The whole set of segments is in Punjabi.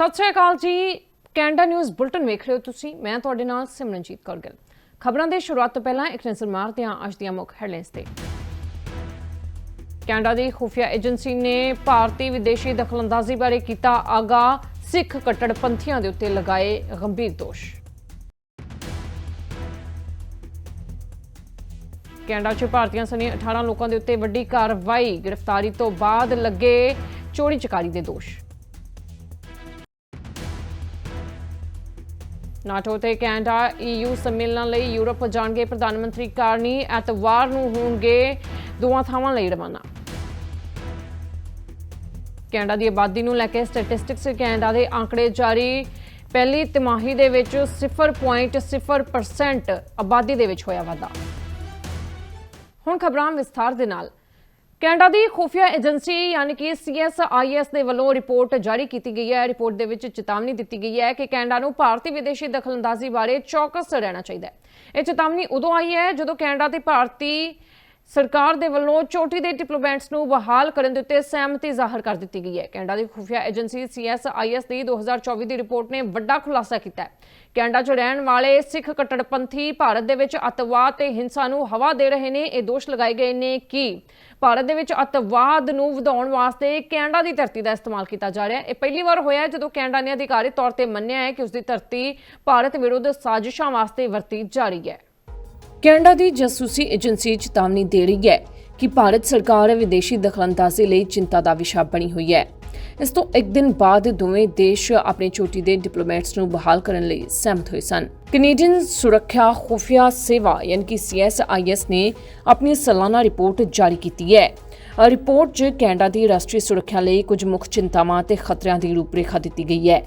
ਸਤਿ ਸ਼੍ਰੀ ਅਕਾਲ ਜੀ। ਕੈਨੇਡਾ ਨਿਊਜ਼ ਬੁਲਟਨ ਵੇਖ ਰਹੇ ਹੋ ਤੁਸੀਂ। ਮੈਂ ਤੁਹਾਡੇ ਨਾਲ ਸਿਮਰਨਜੀਤ ਕੌਰ ਗਿੱਲ। ਖਬਰਾਂ ਦੇ ਸ਼ੁਰੂਆਤ ਤੋਂ ਪਹਿਲਾਂ ਇੱਕ ਨਜ਼ਰ ਮਾਰਦੇ ਹਾਂ ਅੱਜ ਦੀਆਂ ਮੁੱਖ ਹੈਡਲਾਈਨਸ ਤੇ। ਕੈਨੇਡਾ ਦੀ ਖੁਫੀਆ ਏਜੰਸੀ ਨੇ ਭਾਰਤੀ ਵਿਦੇਸ਼ੀ ਦਖਲਅੰਦਾਜ਼ੀ ਬਾਰੇ ਕੀਤਾ ਆਗਾ ਸਿੱਖ ਕੱਟੜਪੰਥੀਆਂ ਦੇ ਉੱਤੇ ਲਗਾਏ ਗੰਭੀਰ ਦੋਸ਼। ਕੈਨੇਡਾ 'ਚ ਭਾਰਤੀਆਂ ਸਣੇ 18 ਲੋਕਾਂ ਦੇ ਉੱਤੇ ਵੱਡੀ ਕਾਰਵਾਈ। ਗ੍ਰਿਫਤਾਰੀ ਤੋਂ ਬਾਅਦ ਲੱਗੇ ਚੋਰੀ ਚਕਾਰੀ ਦੇ ਦੋਸ਼। ਨਾਟੋ ਤੇ ਕੈਨੇਡਾ ਈਯੂ ਸੰਮੇਲਨ ਲਈ ਯੂਰਪ ਜਾਣਗੇ ਪ੍ਰਧਾਨ ਮੰਤਰੀ ਕਾਰਨੀ। ਐਤਵਾਰ ਨੂੰ ਹੋਣਗੇ ਦੋਵਾਂ ਥਾਵਾਂ ਲਈ ਰਵਾਨਾ। ਕੈਨੇਡਾ ਦੀ ਆਬਾਦੀ ਨੂੰ ਲੈ ਕੇ ਸਟੈਟਿਸਟਿਕਸ ਕੈਨੇਡਾ ਦੇ ਆંકੜੇ ਜਾਰੀ। ਪਹਿਲੀ ਤਿਮਾਹੀ ਦੇ ਵਿੱਚ 0.0% ਆਬਾਦੀ ਦੇ ਵਿੱਚ ਹੋਇਆ ਵਾਧਾ। ਹੁਣ ਖਬਰਾਂ ਵਿਸਥਾਰ ਦੇ ਨਾਲ। ਕੈਨੇਡਾ ਦੀ ਖੁਫੀਆ ਏਜੰਸੀ ਯਾਨੀ ਕਿ ਸੀਐਸਆਈਐਸ ਦੇ ਵੱਲੋਂ ਰਿਪੋਰਟ ਜਾਰੀ ਕੀਤੀ ਗਈ ਹੈ। ਰਿਪੋਰਟ ਦੇ ਵਿੱਚ ਚੇਤਾਵਨੀ ਦਿੱਤੀ ਗਈ ਹੈ ਕਿ ਕੈਨੇਡਾ ਨੂੰ ਭਾਰਤੀ ਵਿਦੇਸ਼ੀ ਦਖਲਅੰਦਾਜ਼ੀ ਬਾਰੇ ਚੌਕਸ ਰਹਿਣਾ ਚਾਹੀਦਾ ਹੈ। ਇਹ ਚੇਤਾਵਨੀ ਉਦੋਂ ਆਈ ਹੈ ਜਦੋਂ ਕੈਨੇਡਾ ਤੇ ਭਾਰਤੀ ਸਰਕਾਰ ਦੇ ਵੱਲੋਂ ਚੋਟੀ ਦੇ ਡਿਪਲੋਮੈਟਸ ਨੂੰ ਬਹਾਲ ਕਰਨ ਦੇ ਉੱਤੇ ਸਹਿਮਤੀ ਜ਼ਾਹਰ ਕਰ ਦਿੱਤੀ ਗਈ ਹੈ। ਕੈਨੇਡਾ ਦੀ ਖੁਫੀਆ ਏਜੰਸੀ ਸੀਐਸਆਈਐਸ ਦੀ 2024 ਦੀ ਰਿਪੋਰਟ ਨੇ ਵੱਡਾ ਖੁਲਾਸਾ ਕੀਤਾ ਹੈ। ਕੈਨੇਡਾ 'ਚ ਰਹਿਣ ਵਾਲੇ ਸਿੱਖ ਕੱਟੜਪੰਥੀ ਭਾਰਤ ਦੇ ਵਿੱਚ ਅੱਤਵਾਦ ਤੇ ਹਿੰਸਾ ਨੂੰ ਹਵਾ ਦੇ ਰਹੇ ਨੇ, ਇਹ ਦੋਸ਼ ਲਗਾਏ ਗਏ ਨੇ ਕਿ ਭਾਰਤ ਦੇ ਵਿੱਚ ਅੱਤਵਾਦ ਨੂੰ ਵਧਾਉਣ ਵਾਸਤੇ ਕੈਨੇਡਾ ਦੀ ਧਰਤੀ ਦਾ ਇਸਤੇਮਾਲ ਕੀਤਾ ਜਾ ਰਿਹਾ ਹੈ। ਇਹ ਪਹਿਲੀ ਵਾਰ ਹੋਇਆ ਹੈ ਜਦੋਂ ਕੈਨੇਡਾ ਨੇ ਅਧਿਕਾਰੀ ਤੌਰ ਤੇ ਮੰਨਿਆ ਹੈ ਕਿ ਉਸ ਦੀ ਧਰਤੀ ਭਾਰਤ ਵਿਰੁੱਧ ਸਾਜ਼ਿਸ਼ਾਂ ਵਾਸਤੇ ਵਰਤੀ ਜਾ ਰਹੀ ਹੈ। ਕੈਨੇਡਾ ਦੀ ਜਾਸੂਸੀ ਏਜੰਸੀ ਚੇਤਾਵਨੀ ਦੇ ਰਹੀ ਹੈ ਕਿ ਭਾਰਤ ਸਰਕਾਰ ਵਿਦੇਸ਼ੀ ਦਖਲਅੰਦਾਜ਼ੀ ਲਈ ਚਿੰਤਾ ਦਾ ਵਿਸ਼ਾ ਬਣੀ ਹੋਈ ਹੈ। ਇਸ ਤੋਂ ਇੱਕ ਦਿਨ ਬਾਅਦ ਦੋਵੇਂ ਦੇਸ਼ ਆਪਣੇ ਚੋਟੀ ਦੇ ਡਿਪਲੋਮੈਟਸ ਨੂੰ ਬਹਾਲ ਕਰਨ ਲਈ ਸਹਿਮਤ ਹੋਏ ਸਨ। ਕੈਨੇਡੀਅਨ ਸੁਰੱਖਿਆ ਖੁਫੀਆ ਸੇਵਾ ਯਾਨੀ ਕਿ ਸੀਐਸਆਈਐਸ ਨੇ ਆਪਣੀ ਸਾਲਾਨਾ ਰਿਪੋਰਟ ਜਾਰੀ ਕੀਤੀ ਹੈ। ਰਿਪੋਰਟ 'ਚ ਕੈਨੇਡਾ ਦੀ ਰਾਸ਼ਟਰੀ ਸੁਰੱਖਿਆ ਲਈ ਕੁਝ ਮੁੱਖ ਚਿੰਤਾਵਾਂ ਤੇ ਖਤਰਿਆਂ ਦੀ ਰੂਪਰੇਖਾ ਦਿੱਤੀ ਗਈ ਹੈ।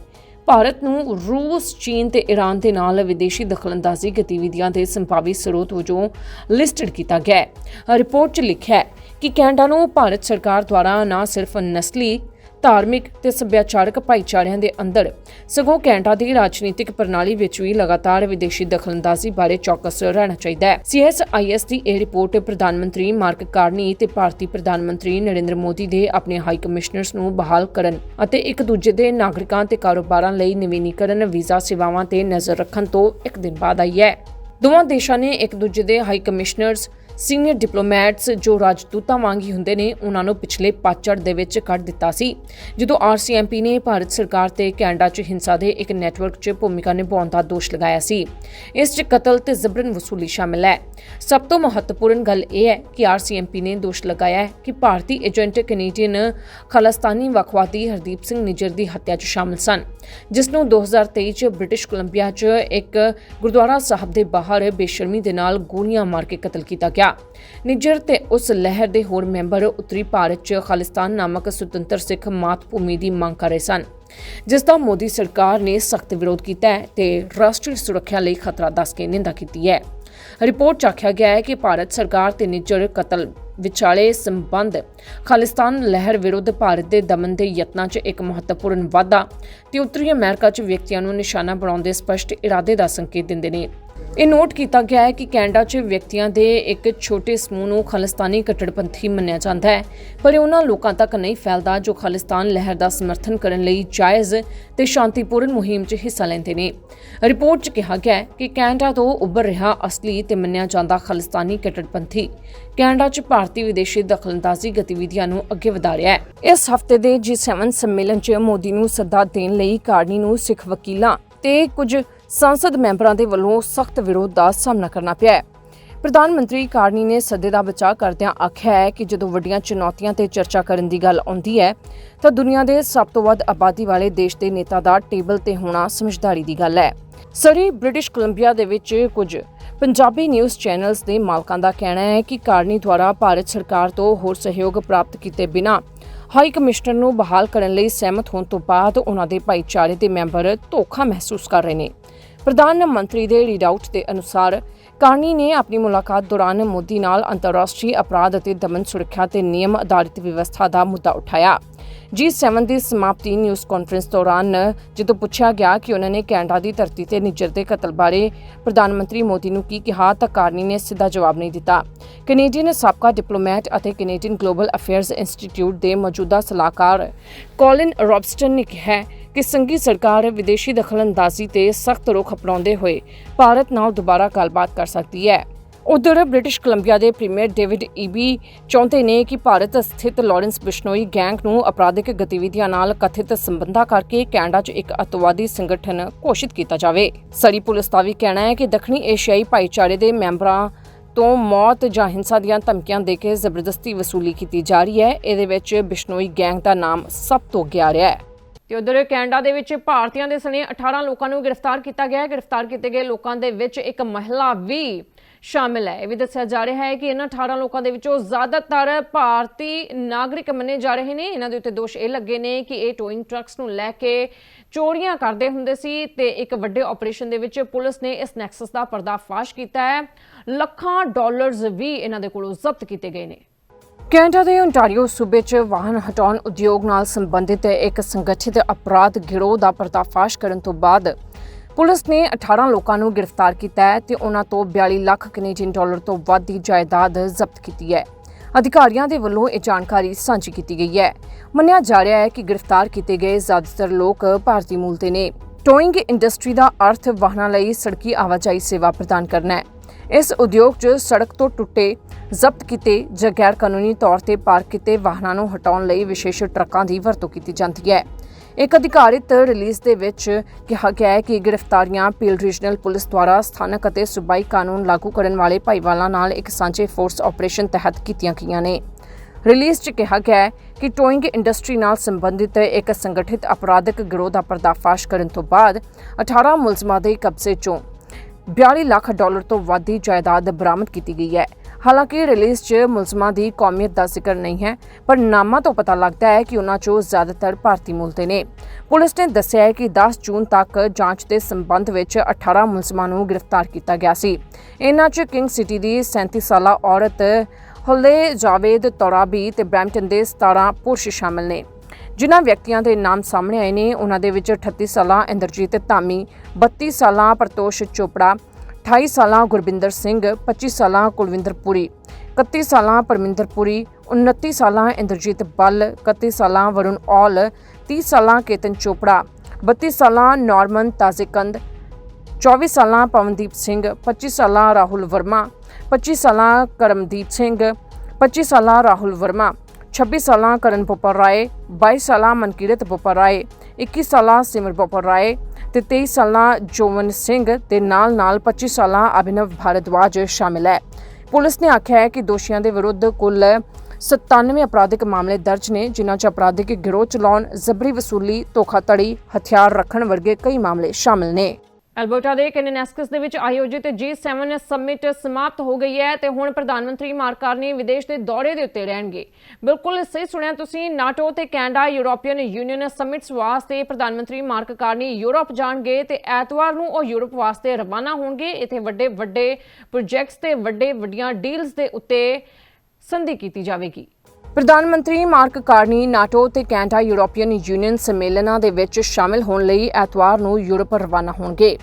ਭਾਰਤ ਨੂੰ ਰੂਸ, ਚੀਨ ਤੇ ਈਰਾਨ ਦੇ ਨਾਲ ਵਿਦੇਸ਼ੀ ਦਖਲਅੰਦਾਜ਼ੀ ਗਤੀਵਿਧੀਆਂ ਦੇ ਸੰਭਾਵੀ ਸਰੋਤ ਵਜੋਂ ਲਿਸਟਡ ਕੀਤਾ ਗਿਆ ਹੈ। ਰਿਪੋਰਟ 'ਚ ਲਿਖਿਆ ਹੈ ਕਿ ਕੈਨੇਡਾ ਨੂੰ ਭਾਰਤ ਸਰਕਾਰ ਦੁਆਰਾ ਨਾ ਸਿਰਫ ਨਸਲੀ ਧਾਰਮਿਕ ਤੇ ਸੱਭਿਆਚਾਰਕ ਭਾਈਚਾਰਿਆਂ ਦੇ ਅੰਦਰ ਸਗੋਂ ਕੈਨੇਡਾ ਦੀ ਰਾਜਨੀਤਿਕ ਪ੍ਰਣਾਲੀ ਵਿੱਚ ਵੀ ਲਗਾਤਾਰ ਵਿਦੇਸ਼ੀ ਦਖਲਅੰਦਾਜ਼ੀ ਬਾਰੇ ਚੌਕਸ ਰਹਿਣਾ ਚਾਹੀਦਾ ਹੈ। ਸੀਐਸਆਈਐਸ ਦੀ ਇਹ ਰਿਪੋਰਟ ਪ੍ਰਧਾਨ ਮੰਤਰੀ ਮਾਰਕ ਕਾਰਨੀ ਤੇ ਭਾਰਤੀ ਪ੍ਰਧਾਨ ਮੰਤਰੀ ਨਰਿੰਦਰ ਮੋਦੀ ਦੇ ਆਪਣੇ ਹਾਈ ਕਮਿਸ਼ਨਰਸ ਨੂੰ ਬਹਾਲ ਕਰਨ ਅਤੇ ਇੱਕ ਦੂਜੇ ਦੇ ਨਾਗਰਿਕਾਂ ਤੇ ਕਾਰੋਬਾਰਾਂ ਲਈ ਨਵੀਨੀਕਰਨ ਵੀਜ਼ਾ ਸੇਵਾਵਾਂ ਤੇ ਨਜ਼ਰ ਰੱਖਣ ਤੋਂ ਇੱਕ ਦਿਨ ਬਾਅਦ ਆਈ ਹੈ। ਦੋਵਾਂ ਦੇਸ਼ਾਂ ਨੇ ਇੱਕ ਦੂਜੇ ਦੇ ਹਾਈ ਕਮਿਸ਼ਨਰਸ ਸੀਨੀਅਰ ਡਿਪਲੋਮੈਟਸ ਜੋ ਰਾਜਦੂਤਾਂ ਵਾਂਗ ਹੀ ਹੁੰਦੇ ਨੇ, ਉਹਨਾਂ ਨੂੰ ਪਿਛਲੇ ਪਾਚੜ ਦੇ ਵਿੱਚ ਕੱਢ ਦਿੱਤਾ ਸੀ। ਜਦੋਂ ਆਰਸੀਐਮਪੀ ਨੇ ਭਾਰਤ ਸਰਕਾਰ ਤੇ ਕੈਨੇਡਾ 'ਚ ਹਿੰਸਾ ਦੇ ਇੱਕ ਨੈਟਵਰਕ 'ਚ ਭੂਮਿਕਾ ਨਿਭਾਉਣ ਦਾ ਦੋਸ਼ ਲਗਾਇਆ ਸੀ, ਇਸ 'ਚ ਕਤਲ ਤੇ ਜ਼ਬਰਨ ਵਸੂਲੀ ਸ਼ਾਮਲ ਹੈ। ਸਭ ਤੋਂ ਮਹੱਤਵਪੂਰਨ ਗੱਲ ਇਹ ਹੈ ਕਿ ਆਰਸੀਐਮਪੀ ਨੇ ਦੋਸ਼ ਲਗਾਇਆ ਹੈ ਕਿ ਭਾਰਤੀ ਏਜੰਟ ਕੈਨੇਡੀਅਨ ਖਾਲਸਤਾਨੀ ਵਕਵਾਦੀ ਹਰਦੀਪ ਸਿੰਘ ਨਿਜਰ ਦੀ ਹੱਤਿਆ 'ਚ ਸ਼ਾਮਲ ਸਨ, ਜਿਸ ਨੂੰ 2023 'ਚ ਬ੍ਰਿਟਿਸ਼ ਕੋਲੰਬੀਆ 'ਚ ਇੱਕ ਗੁਰਦੁਆਰਾ ਸਾਹਿਬ ਦੇ ਬਾਹਰ ਬੇਸ਼ਰਮੀ ਦੇ ਨਾਲ ਗੋਲੀਆਂ ਮਾਰ ਕੇ ਕਤਲ ਕੀਤਾ ਗਿਆ। ਨਿੱਜਰ ਤੇ ਉਸ ਲਹਿਰ ਦੇ ਹੋਰ ਮੈਂਬਰ ਉੱਤਰੀ ਭਾਰਤ 'ਚ ਖਾਲਿਸਤਾਨ ਨਾਮਕ ਸੁਤੰਤਰ ਸਿੱਖ ਮਾਤ ਭੂਮੀ ਦੀ ਮੰਗ ਕਰ ਰਹੇ ਸਨ, ਜਿਸ ਦਾ ਮੋਦੀ ਸਰਕਾਰ ਨੇ ਸਖਤ ਵਿਰੋਧ ਕੀਤਾ ਹੈ ਤੇ ਰਾਸ਼ਟਰੀ ਸੁਰੱਖਿਆ ਲਈ ਖਤਰਾ ਦੱਸ ਕੇ ਨਿੰਦਾ ਕੀਤੀ ਹੈ। ਰਿਪੋਰਟ 'ਚ ਆਖਿਆ ਗਿਆ ਹੈ ਕਿ ਭਾਰਤ ਸਰਕਾਰ ਤੇ ਨਿੱਜਰ ਕਤਲ ਵਿਚਾਲੇ ਸੰਬੰਧ ਖਾਲਿਸਤਾਨ ਲਹਿਰ ਵਿਰੁੱਧ ਭਾਰਤ ਦੇ ਦਮਨ ਦੇ ਯਤਨਾਂ 'ਚ ਇੱਕ ਮਹੱਤਵਪੂਰਨ ਵਾਧਾ, ਤੇ ਉੱਤਰੀ ਅਮਰੀਕਾ 'ਚ ਵਿਅਕਤੀਆਂ ਨੂੰ ਨਿਸ਼ਾਨਾ ਬਣਾਉਣ ਦੇ ਸਪਸ਼ਟ ਇਰਾਦੇ ਦਾ ਸੰਕੇਤ ਦਿੰਦੇ ਨੇ। ਇਹ ਨੋਟ ਕੀਤਾ ਗਿਆ ਹੈ ਕਿ ਕੈਨੇਡਾ 'ਚ ਵਿਅਕਤੀਆਂ ਦੇ ਇੱਕ ਛੋਟੇ ਸਮੂਹ ਨੂੰ ਖਾਲਿਸਤਾਨੀ ਕੱਟੜਪੰਥੀ ਮੰਨਿਆ ਜਾਂਦਾ ਹੈ, ਪਰ ਇਹ ਉਹਨਾਂ ਲੋਕਾਂ ਤੱਕ ਨਹੀਂ ਫੈਲਦਾ ਜੋ ਖਾਲਿਸਤਾਨ ਲਹਿਰ ਦਾ ਸਮਰਥਨ ਕਰਨ ਲਈ ਜਾਇਜ਼ ਤੇ ਸ਼ਾਂਤੀਪੂਰਨ ਮੁਹਿੰਮ 'ਚ ਹਿੱਸਾ ਲੈਂਦੇ ਨੇ। ਰਿਪੋਰਟ 'ਚ ਕਿਹਾ ਗਿਆ ਹੈ ਕਿ ਕੈਨੇਡਾ ਤੋਂ ਉੱਭਰ ਰਿਹਾ ਅਸਲੀ ਤੇ ਮੰਨਿਆ ਜਾਂਦਾ ਖਾਲਿਸਤਾਨੀ ਕੱਟੜਪੰਥੀ, ਕੈਨੇਡਾ 'ਚ ਭਾਰਤੀ ਵਿਦੇਸ਼ੀ ਦਖਲਅੰਦਾਜ਼ੀ ਗਤੀਵਿਧੀਆਂ ਨੂੰ ਅੱਗੇ ਵਧਾ ਰਿਹਾ ਹੈ। ਇਸ ਹਫ਼ਤੇ ਦੇ G7 ਸੰਮੇਲਨ 'ਚ ਮੋਦੀ ਨੂੰ ਸੱਦਾ ਦੇਣ ਲਈ ਕਾਰਨੀ ਨੂੰ ਸਿੱਖ ਵਕੀਲਾਂ ਤੇ ਕੁਝ ਸੰਸਦ ਮੈਂਬਰਾਂ ਦੇ ਵੱਲੋਂ ਸਖਤ ਵਿਰੋਧ ਦਾ ਸਾਹਮਣਾ ਕਰਨਾ ਪਿਆ ਹੈ। ਪ੍ਰਧਾਨ ਮੰਤਰੀ ਕਾਰਨੀ ਨੇ ਸੱਦੇ ਦਾ ਬਚਾਅ ਕਰਦਿਆਂ ਆਖਿਆ ਹੈ ਕਿ ਜਦੋਂ ਵੱਡੀਆਂ ਚੁਣੌਤੀਆਂ ਤੇ ਚਰਚਾ ਕਰਨ ਦੀ ਗੱਲ ਆਉਂਦੀ ਹੈ, ਤਾਂ ਦੁਨੀਆ ਦੇ ਸਭ ਤੋਂ ਵੱਧ ਆਬਾਦੀ ਵਾਲੇ ਦੇਸ਼ ਦੇ ਨੇਤਾ ਦਾ ਟੇਬਲ ਤੇ ਹੋਣਾ ਸਮਝਦਾਰੀ ਦੀ ਗੱਲ ਹੈ। ਸਰੀ ਬ੍ਰਿਟਿਸ਼ ਕੋਲੰਬੀਆ ਦੇ ਵਿੱਚ ਕੁਝ ਪੰਜਾਬੀ ਨਿਊਜ਼ ਚੈਨਲਸ ਦੇ ਮਾਲਕਾਂ ਦਾ ਕਹਿਣਾ ਹੈ ਕਿ ਕਾਰਨੀ ਦੁਆਰਾ ਭਾਰਤ ਸਰਕਾਰ ਤੋਂ ਹੋਰ ਸਹਿਯੋਗ ਪ੍ਰਾਪਤ ਕੀਤੇ ਬਿਨਾਂ ਹਾਈ ਕਮਿਸ਼ਨਰ ਨੂੰ ਬਹਾਲ ਕਰਨ ਲਈ ਸਹਿਮਤ ਹੋਣ ਤੋਂ ਬਾਅਦ ਉਹਨਾਂ ਦੇ ਭਾਈਚਾਰੇ ਦੇ ਮੈਂਬਰ ਧੋਖਾ ਮਹਿਸੂਸ ਕਰ ਰਹੇ ਨੇ। ਪ੍ਰਧਾਨ ਮੰਤਰੀ ਦੇ ਰੀਡਆਊਟ ਦੇ ਅਨੁਸਾਰ ਕਾਨੀ ਨੇ ਆਪਣੀ ਮੁਲਾਕਾਤ ਦੌਰਾਨ ਮੋਦੀ ਨਾਲ ਅੰਤਰਰਾਸ਼ਟਰੀ ਅਪਰਾਧ ਅਤੇ ਦਮਨ ਸੁਰੱਖਿਆ ਤੇ ਨਿਯਮ ਆਧਾਰਿਤ ਵਿਵਸਥਾ ਦਾ ਮੁੱਦਾ ਉਠਾਇਆ। G7 ਦੀ ਸਮਾਪਤੀ ਨਿਊਜ਼ ਕਾਨਫਰੰਸ ਦੌਰਾਨ ਜਦੋਂ ਪੁੱਛਿਆ ਗਿਆ ਕਿ ਉਹਨਾਂ ਨੇ ਕੈਨੇਡਾ ਦੀ ਧਰਤੀ ਤੇ ਨਿੱਜਰ ਦੇ ਕਤਲ ਬਾਰੇ ਪ੍ਰਧਾਨ ਮੰਤਰੀ ਮੋਦੀ ਨੂੰ ਕੀ ਕਿਹਾ, ਤਾਂ ਕਾਰਨੀ ਨੇ ਸਿੱਧਾ ਜਵਾਬ ਨਹੀਂ ਦਿੱਤਾ। ਕੈਨੇਡੀਅਨ ਸਾਬਕਾ ਡਿਪਲੋਮੈਟ ਅਤੇ ਕੈਨੇਡੀਅਨ ਗਲੋਬਲ ਅਫੇਅਰਸ ਇੰਸਟੀਚਿਊਟ ਦੇ ਮੌਜੂਦਾ ਸਲਾਹਕਾਰ ਕੋਲਿਨ ਰੌਬਸਟਨ ਨੇ ਕਿਹਾ ਕਿ ਸੰਘੀ ਸਰਕਾਰ ਵਿਦੇਸ਼ੀ ਦਖਲਅੰਦਾਜ਼ੀ ਤੇ ਸਖਤ ਰੁਖ ਅਪਣਾਉਂਦੇ ਹੋਏ ਭਾਰਤ ਨਾਲ ਦੁਬਾਰਾ ਗੱਲਬਾਤ ਕਰ ਸਕਦੀ ਹੈ। ਉਧਰ ਬ੍ਰਿਟਿਸ਼ ਕੋਲੰਬੀਆ ਦੇ ਪ੍ਰੀਮੀਅਰ ਡੇਵਿਡ ਈਬੀ ਚਾਹੁੰਦੇ ਨੇ ਕਿ ਭਾਰਤ ਸਥਿਤ ਲਾਰੈਂਸ ਬਿਸ਼ਨੋਈ ਗੈਂਗ ਨੂੰ ਅਪਰਾਧਿਕ ਗਤੀਵਿਧੀਆਂ ਨਾਲ ਕਥਿਤ ਸੰਬੰਧਾਂ ਕਰਕੇ ਕੈਨੇਡਾ 'ਚ ਇੱਕ ਅਤਵਾਦੀ ਸੰਗਠਨ ਘੋਸ਼ਿਤ ਕੀਤਾ ਜਾਵੇ। ਸਰੀ ਪੁਲਿਸ ਦਾ ਵੀ ਕਹਿਣਾ ਹੈ ਕਿ ਦੱਖਣੀ ਏਸ਼ੀਆਈ ਭਾਈਚਾਰੇ ਦੇ ਮੈਂਬਰਾਂ ਤੋਂ ਮੌਤ ਜਾਂ ਹਿੰਸਾ ਦੀਆਂ ਧਮਕੀਆਂ ਦੇ ਕੇ ਜ਼ਬਰਦਸਤੀ ਵਸੂਲੀ ਕੀਤੀ ਜਾ ਰਹੀ ਹੈ। ਇਹਦੇ ਵਿੱਚ ਬਿਸ਼ਨੋਈ ਗੈਂਗ ਦਾ ਨਾਮ ਸਭ ਤੋਂ ਅੱਗੇ ਆ ਰਿਹਾ ਹੈ। ਤੇ ਉਧਰ ਕੈਨੇਡਾ ਦੇ ਵਿੱਚ ਭਾਰਤੀਆਂ ਦੇ ਸਣੇ 18 ਲੋਕਾਂ ਨੂੰ ਗ੍ਰਿਫਤਾਰ ਕੀਤਾ ਗਿਆ ਹੈ। ਗ੍ਰਿਫਤਾਰ ਕੀਤੇ ਗਏ ਲੋਕਾਂ ਦੇ ਵਿੱਚ ਇੱਕ ਮਹਿਲਾ ਵੀ ਸ਼ਾਮਿਲ ਹੈ। ਇਹ ਵੀ ਦੱਸਿਆ ਜਾ ਰਿਹਾ ਹੈ ਕਿ ਇਹਨਾਂ 18 ਲੋਕਾਂ ਦੇ ਵਿੱਚੋਂ ਜ਼ਿਆਦਾਤਰ ਭਾਰਤੀ ਨਾਗਰਿਕ ਮੰਨੇ ਜਾ ਰਹੇ ਨੇ। ਇਹਨਾਂ ਦੇ ਉੱਤੇ ਦੋਸ਼ ਇਹ ਲੱਗੇ ਨੇ ਕਿ ਇਹ ਟੋਇੰਗ ਟਰੱਕਸ ਨੂੰ ਲੈ ਕੇ ਚੋਰੀਆਂ ਕਰਦੇ ਹੁੰਦੇ ਸੀ ਤੇ ਇੱਕ ਵੱਡੇ ਆਪਰੇਸ਼ਨ ਦੇ ਵਿੱਚ ਪੁਲਿਸ ਨੇ ਇਸ ਨੈਕਸਸ ਦਾ ਪਰਦਾਫਾਸ਼ ਕੀਤਾ ਹੈ। ਲੱਖਾਂ ਡਾਲਰਸ ਵੀ ਇਹਨਾਂ ਦੇ ਕੋਲੋਂ ਜ਼ਬਤ ਕੀਤੇ ਗਏ ਨੇ। ਕੈਨੇਡਾ ਦੇ ਓਨਟਾਰੀਓ ਸੂਬੇ 'ਚ ਵਾਹਨ ਹਟਾਉਣ ਉਦਯੋਗ ਨਾਲ ਸੰਬੰਧਿਤ ਇੱਕ ਸੰਗਠਿਤ ਅਪਰਾਧ ਗਿਰੋਹ ਦਾ ਪਰਦਾਫਾਸ਼ ਕਰਨ ਤੋਂ ਬਾਅਦ ਪੁਲਿਸ ਨੇ 18 ਲੋਕਾਂ ਨੂੰ ਗ੍ਰਿਫਤਾਰ ਕੀਤਾ ਹੈ ਤੇ ਉਹਨਾਂ ਤੋਂ 42 ਲੱਖ ਕੈਨੇਡੀਅਨ ਡਾਲਰ ਤੋਂ ਵੱਧ ਦੀ ਜਾਇਦਾਦ ਜ਼ਬਤ ਕੀਤੀ ਹੈ। ਅਧਿਕਾਰੀਆਂ ਦੇ ਵੱਲੋਂ ਇਹ ਜਾਣਕਾਰੀ ਸਾਂਝੀ ਕੀਤੀ ਗਈ ਹੈ। ਮੰਨਿਆ ਜਾ ਰਿਹਾ ਹੈ ਕਿ ਗ੍ਰਿਫਤਾਰ ਕੀਤੇ ਗਏ ਜ਼ਿਆਦਾਤਰ ਲੋਕ ਭਾਰਤੀ ਮੂਲ ਦੇ ਨੇ। ਟੋਇੰਗ ਇੰਡਸਟਰੀ ਦਾ ਅਰਥ ਵਾਹਨਾਂ ਲਈ ਸੜਕੀ ਆਵਾਜਾਈ ਸੇਵਾ ਪ੍ਰਦਾਨ ਕਰਨਾ ਹੈ। ਇਸ ਉਦਯੋਗ 'ਚ ਸੜਕ ਤੋਂ ਟੁੱਟੇ, ਜ਼ਬਤ ਕੀਤੇ ਜਾਂ ਗੈਰ ਕਾਨੂੰਨੀ ਤੌਰ ਤੇ ਪਾਰਕ ਕੀਤੇ ਵਾਹਨਾਂ ਨੂੰ ਹਟਾਉਣ ਲਈ ਵਿਸ਼ੇਸ਼ ਟਰੱਕਾਂ ਦੀ ਵਰਤੋਂ ਕੀਤੀ ਜਾਂਦੀ ਹੈ। ਇੱਕ ਅਧਿਕਾਰਿਤ ਰਿਲੀਜ਼ ਦੇ ਵਿੱਚ ਕਿਹਾ ਗਿਆ ਹੈ ਕਿ ਗ੍ਰਿਫਤਾਰੀਆਂ ਪੀਲ ਰੀਜਨਲ ਪੁਲਿਸ ਦੁਆਰਾ ਸਥਾਨਕ ਅਤੇ ਸੂਬਾਈ ਕਾਨੂੰਨ ਲਾਗੂ ਕਰਨ ਵਾਲੇ ਭਾਈਵਾਲਾਂ ਨਾਲ ਇੱਕ ਸਾਂਝੇ ਫੋਰਸ ਆਪਰੇਸ਼ਨ ਤਹਿਤ ਕੀਤੀਆਂ ਗਈਆਂ ਨੇ। ਰਿਲੀਜ਼ 'ਚ ਕਿਹਾ ਗਿਆ ਹੈ ਕਿ ਟੋਇੰਗ ਇੰਡਸਟਰੀ ਨਾਲ ਸੰਬੰਧਿਤ ਇੱਕ ਸੰਗਠਿਤ ਅਪਰਾਧਿਕ ਗਿਰੋਹ ਦਾ ਪਰਦਾਫਾਸ਼ ਕਰਨ ਤੋਂ ਬਾਅਦ 18 ਮੁਲਜ਼ਮਾਂ ਦੇ ਕਬਜ਼ੇ 'ਚੋਂ 42 ਲੱਖ ਡਾਲਰ ਤੋਂ ਵੱਧ ਦੀ ਜਾਇਦਾਦ ਬਰਾਮਦ ਕੀਤੀ ਗਈ ਹੈ। ਹਾਲਾਂਕਿ ਰਿਲੀਜ਼ 'ਚ ਮੁਲਜ਼ਮਾਂ ਦੀ ਕੌਮੀਅਤ ਦਾ ਜ਼ਿਕਰ ਨਹੀਂ ਹੈ, ਪਰ ਨਾਮਾਂ ਤੋਂ ਪਤਾ ਲੱਗਦਾ ਹੈ ਕਿ ਉਹਨਾਂ 'ਚੋਂ ਜ਼ਿਆਦਾਤਰ ਭਾਰਤੀ ਮੂਲ ਦੇ ਨੇ। ਪੁਲਿਸ ਨੇ ਦੱਸਿਆ ਹੈ ਕਿ 10 ਜੂਨ ਤੱਕ ਜਾਂਚ ਦੇ ਸੰਬੰਧ ਵਿੱਚ 18 ਮੁਲਜ਼ਮਾਂ ਨੂੰ ਗ੍ਰਿਫਤਾਰ ਕੀਤਾ ਗਿਆ ਸੀ। ਇਹਨਾਂ 'ਚ ਕਿੰਗ ਸਿਟੀ ਦੀ 37 ਸਾਲਾ ਔਰਤ ਹੁਲੇ ਜਾਵੇਦ ਤੌਰਾਬੀ ਤੇ ਬ੍ਰੈਂਪਟਨ ਦੇ 17 ਪੁਰਸ਼ ਸ਼ਾਮਲ ਨੇ। ਜਿਨ੍ਹਾਂ ਵਿਅਕਤੀਆਂ ਦੇ ਨਾਮ ਸਾਹਮਣੇ ਆਏ ਨੇ, ਉਹਨਾਂ ਦੇ ਵਿੱਚ 38 ਸਾਲਾ ਇੰਦਰਜੀਤ ਧਾਮੀ 32 ਸਾਲਾ ਪ੍ਰਤੋਸ਼ ਚੋਪੜਾ 28 ਸਾਲਾਂ ਗੁਰਬਿੰਦਰ ਸਿੰਘ 25 ਸਾਲਾਂ ਕੁਲਵਿੰਦਰ ਪੁਰੀ 31 ਸਾਲਾਂ ਪਰਮਿੰਦਰ ਪੁਰੀ 29 ਸਾਲਾਂ ਇੰਦਰਜੀਤ ਬੱਲ 31 ਸਾਲਾਂ ਵਰੁਣ ਔਲ 30 ਸਾਲਾਂ ਕੇਤਨ ਚੋਪੜਾ 32 ਸਾਲਾਂ ਨਾਰਮਨ ਤਾਜ਼ੇਕੰਦ 24 ਸਾਲਾਂ ਪਵਨਦੀਪ ਸਿੰਘ 25 ਸਾਲਾਂ ਰਾਹੁਲ ਵਰਮਾ 25 ਸਾਲਾਂ ਕਰਮਦੀਪ ਸਿੰਘ 25 ਸਾਲਾਂ ਰਾਹੁਲ ਵਰਮਾ। 26 ਸਾਲਾਂ ਕਰਨ ਬੋਪਰ ਰਾਏ 22 ਸਾਲਾਂ ਮਨਕੀਰਤ ਬੋਪਰ ਰਾਏ 21 ਸਾਲਾਂ ਸਿਮਰ ਬੋਪਰ ਰਾਏ ਤੇ 23 ਸਾਲਾਂ ਜੋਵਨ ਸਿੰਘ ਤੇ ਨਾਲ-ਨਾਲ 25 ਸਾਲਾਂ ਅਭਿਨਵ ਭਾਰਦਵਾਜ ਸ਼ਾਮਿਲ ਹੈ। ਪੁਲਿਸ ਨੇ ਆਖਿਆ ਹੈ ਕਿ ਦੋਸ਼ੀਆਂ ਦੇ ਵਿਰੁੱਧ ਕੁੱਲ 97 ਅਪਰਾਧਿਕ ਮਾਮਲੇ ਦਰਜ ਨੇ, ਜਿਨ੍ਹਾਂ 'ਚ ਅਪਰਾਧਿਕ ਗਿਰੋਹ ਚਲਾਉਣ, ਜ਼ਬਰੀ ਵਸੂਲੀ, ਧੋਖਾਧੜੀ, ਹਥਿਆਰ ਰੱਖਣ ਵਰਗੇ ਕਈ ਮਾਮਲੇ ਸ਼ਾਮਿਲ ਨੇ। ਐਲਬਰਟਾ ਦੇ ਕੈਨੇਨੈਸਕਸ ਦੇ ਵਿੱਚ ਆਯੋਜਿਤ G7 ਸਮਿਟ ਸਮਾਪਤ ਹੋ ਗਈ ਹੈ ਤੇ ਹੁਣ ਪ੍ਰਧਾਨ ਮੰਤਰੀ ਮਾਰਕ ਕਾਰਨੀ ਵਿਦੇਸ਼ ਦੇ ਦੌਰੇ ਦੇ ਉੱਤੇ ਰਹਿਣਗੇ। ਬਿਲਕੁਲ ਸਹੀ ਸੁਣਿਆ ਤੁਸੀਂ, ਨਾਟੋ ਤੇ ਕੈਨੇਡਾ ਯੂਰੋਪੀਅਨ ਯੂਨੀਅਨ ਸਮਿਟਸ ਵਾਸਤੇ ਪ੍ਰਧਾਨ ਮੰਤਰੀ ਮਾਰਕ ਕਾਰਨੀ ਯੂਰਪ ਜਾਣਗੇ ਤੇ ਐਤਵਾਰ ਨੂੰ ਉਹ ਯੂਰਪ ਵਾਸਤੇ ਰਵਾਨਾ ਹੋਣਗੇ। ਇੱਥੇ ਵੱਡੇ ਵੱਡੇ ਪ੍ਰੋਜੈਕਟਸ ਤੇ ਵੱਡੇ ਵੱਡੀਆਂ ਡੀਲਸ ਦੇ ਉੱਤੇ ਸੰਧੀ ਕੀਤੀ ਜਾਵੇਗੀ। ਪ੍ਰਧਾਨ ਮੰਤਰੀ ਮਾਰਕ ਕਾਰਨੀ ਨਾਟੋ ਤੇ ਕੈਨੇਡਾ ਯੂਰੋਪੀਅਨ ਯੂਨੀਅਨ ਸੰਮੇਲਨਾਂ ਦੇ ਵਿੱਚ ਸ਼ਾਮਿਲ ਹੋਣ ਲਈ ਐਤਵਾਰ ਨੂੰ ਯੂਰਪ ਰਵਾਨਾ ਹੋਣਗੇ।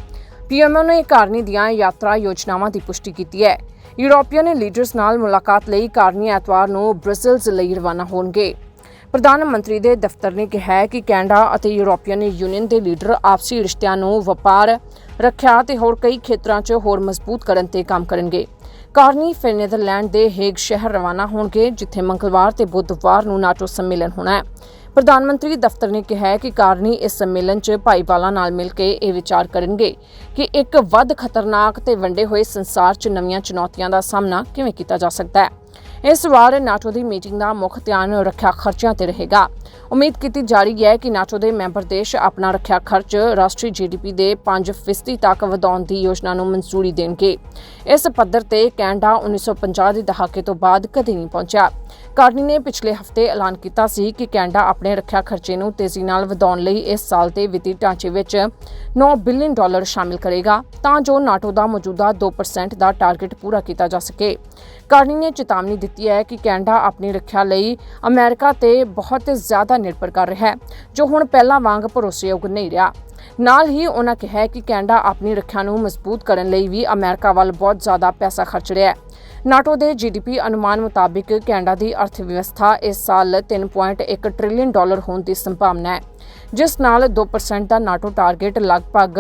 ਪੀਐਮਓ ਨੇ ਕਾਰਨੀ ਦੀਆਂ ਯਾਤਰਾ ਯੋਜਨਾਵਾਂ ਦੀ ਪੁਸ਼ਟੀ ਕੀਤੀ ਹੈ। ਯੂਰੋਪੀਅਨ ਲੀਡਰਸ ਨਾਲ ਮੁਲਾਕਾਤ ਲਈ ਕਾਰਨੀ ਐਤਵਾਰ ਨੂੰ ਬ੍ਰਸਲਜ਼ ਲਈ ਰਵਾਨਾ ਹੋਣਗੇ। ਪ੍ਰਧਾਨ ਮੰਤਰੀ ਦੇ ਦਫ਼ਤਰ ਨੇ ਕਿਹਾ ਹੈ ਕਿ ਕੈਨੇਡਾ ਅਤੇ ਯੂਰੋਪੀਅਨ ਯੂਨੀਅਨ ਦੇ ਲੀਡਰ ਆਪਸੀ ਰਿਸ਼ਤਿਆਂ ਨੂੰ ਵਪਾਰ, ਰੱਖਿਆ ਤੇ ਹੋਰ ਕਈ ਖੇਤਰਾਂ 'ਚ ਹੋਰ ਮਜ਼ਬੂਤ ਕਰਨ ਤੇ ਕੰਮ ਕਰਨਗੇ। ਕਾਰਨੀ ਫਿਰ ਨੈਦਰਲੈਂਡ ਦੇ ਹੇਗ ਸ਼ਹਿਰ ਰਵਾਨਾ ਹੋਣਗੇ, ਜਿੱਥੇ ਮੰਗਲਵਾਰ ਤੇ ਬੁੱਧਵਾਰ ਨੂੰ ਨਾਟੋ ਸੰਮੇਲਨ ਹੋਣਾ ਹੈ। ਪ੍ਰਧਾਨ ਮੰਤਰੀ ਦਫ਼ਤਰ ਨੇ ਕਿਹਾ ਹੈ ਕਿ ਕਾਰਨੀ ਇਸ ਸੰਮੇਲਨ 'ਚ ਭਾਈਵਾਲਾਂ ਨਾਲ ਮਿਲ ਕੇ ਇਹ ਵਿਚਾਰ ਕਰਨਗੇ ਕਿ ਇੱਕ ਵੱਧ ਖਤਰਨਾਕ ਤੇ ਵੰਡੇ ਹੋਏ ਸੰਸਾਰ 'ਚ ਨਵੀਆਂ ਚੁਣੌਤੀਆਂ ਦਾ ਸਾਹਮਣਾ ਕਿਵੇਂ ਕੀਤਾ ਜਾ ਸਕਦਾ ਹੈ। ਇਸ ਵਾਰ ਨਾਟੋ ਦੀ ਮੀਟਿੰਗ ਦਾ ਮੁੱਖ ਧਿਆਨ ਰੱਖਿਆ ਖਰਚਿਆਂ ਤੇ ਰਹੇਗਾ। ਉਮੀਦ ਕੀਤੀ ਜਾ ਰਹੀ ਹੈ ਕਿ ਨਾਟੋ ਦੇ ਮੈਂਬਰ ਦੇਸ਼ ਆਪਣਾ ਰੱਖਿਆ ਖਰਚ ਰਾਸ਼ਟਰੀ ਜੀਡੀਪੀ ਦੇ 5% ਤੱਕ ਵਧਾਉਣ ਦੀ ਯੋਜਨਾ ਨੂੰ ਮਨਜ਼ੂਰੀ ਦੇਣਗੇ। ਇਸ ਪੱਧਰ ਤੇ ਕੈਨੇਡਾ 1950 ਦੇ ਦਹਾਕੇ ਤੋਂ ਬਾਅਦ ਕਦੇ ਨਹੀਂ ਪਹੁੰਚਿਆ। ਕਾਰਨੀ ਨੇ ਪਿਛਲੇ ਹਫ਼ਤੇ ਐਲਾਨ ਕੀਤਾ ਸੀ ਕਿ ਕੈਨੇਡਾ ਆਪਣੇ ਰੱਖਿਆ ਖਰਚੇ ਨੂੰ ਤੇਜ਼ੀ ਨਾਲ ਵਧਾਉਣ ਲਈ ਇਸ ਸਾਲ ਦੇ ਵਿੱਤੀ ਢਾਂਚੇ ਵਿੱਚ 9 ਬਿਲੀਅਨ ਡਾਲਰ ਸ਼ਾਮਿਲ ਕਰੇਗਾ ਤਾਂ ਜੋ ਨਾਟੋ ਦਾ ਮੌਜੂਦਾ 2% ਦਾ ਟਾਰਗੇਟ ਪੂਰਾ ਕੀਤਾ ਜਾ ਸਕੇ। ਕਾਰਨੀ ਨੇ ਚੇਤਾਵਨੀ ਦਿੱਤੀ ਹੈ ਕਿ ਕੈਨੇਡਾ ਆਪਣੀ ਰੱਖਿਆ ਲਈ ਅਮਰੀਕਾ ਤੇ ਬਹੁਤ ਜ਼ਿਆਦਾ ਨਿਰਭਰ ਕਰ ਰਿਹਾ ਹੈ, ਜੋ ਹੁਣ ਪਹਿਲਾਂ ਵਾਂਗ ਭਰੋਸੇਯੋਗ ਨਹੀਂ ਰਿਹਾ। ਨਾਲ ਹੀ ਉਹਨਾਂ ਕਿਹਾ ਕਿ ਕੈਨੇਡਾ ਆਪਣੀ ਰੱਖਿਆ ਨੂੰ ਮਜ਼ਬੂਤ ਕਰਨ ਲਈ ਵੀ ਅਮਰੀਕਾ ਵੱਲ ਬਹੁਤ ਜ਼ਿਆਦਾ ਪੈਸਾ ਖਰਚ ਰਿਹਾ ਹੈ। ਨਾਟੋ ਦੇ ਜੀਡੀਪੀ ਅਨੁਮਾਨ ਮੁਤਾਬਿਕ ਕੈਨੇਡਾ ਦੀ ਅਰਥ ਵਿਵਸਥਾ ਇਸ ਸਾਲ 3.1 ਟ੍ਰਿਲੀਅਨ ਡਾਲਰ ਹੋਣ ਦੀ ਸੰਭਾਵਨਾ ਹੈ, ਜਿਸ ਨਾਲ 2% ਦਾ ਨਾਟੋ ਟਾਰਗੇਟ ਲਗਭਗ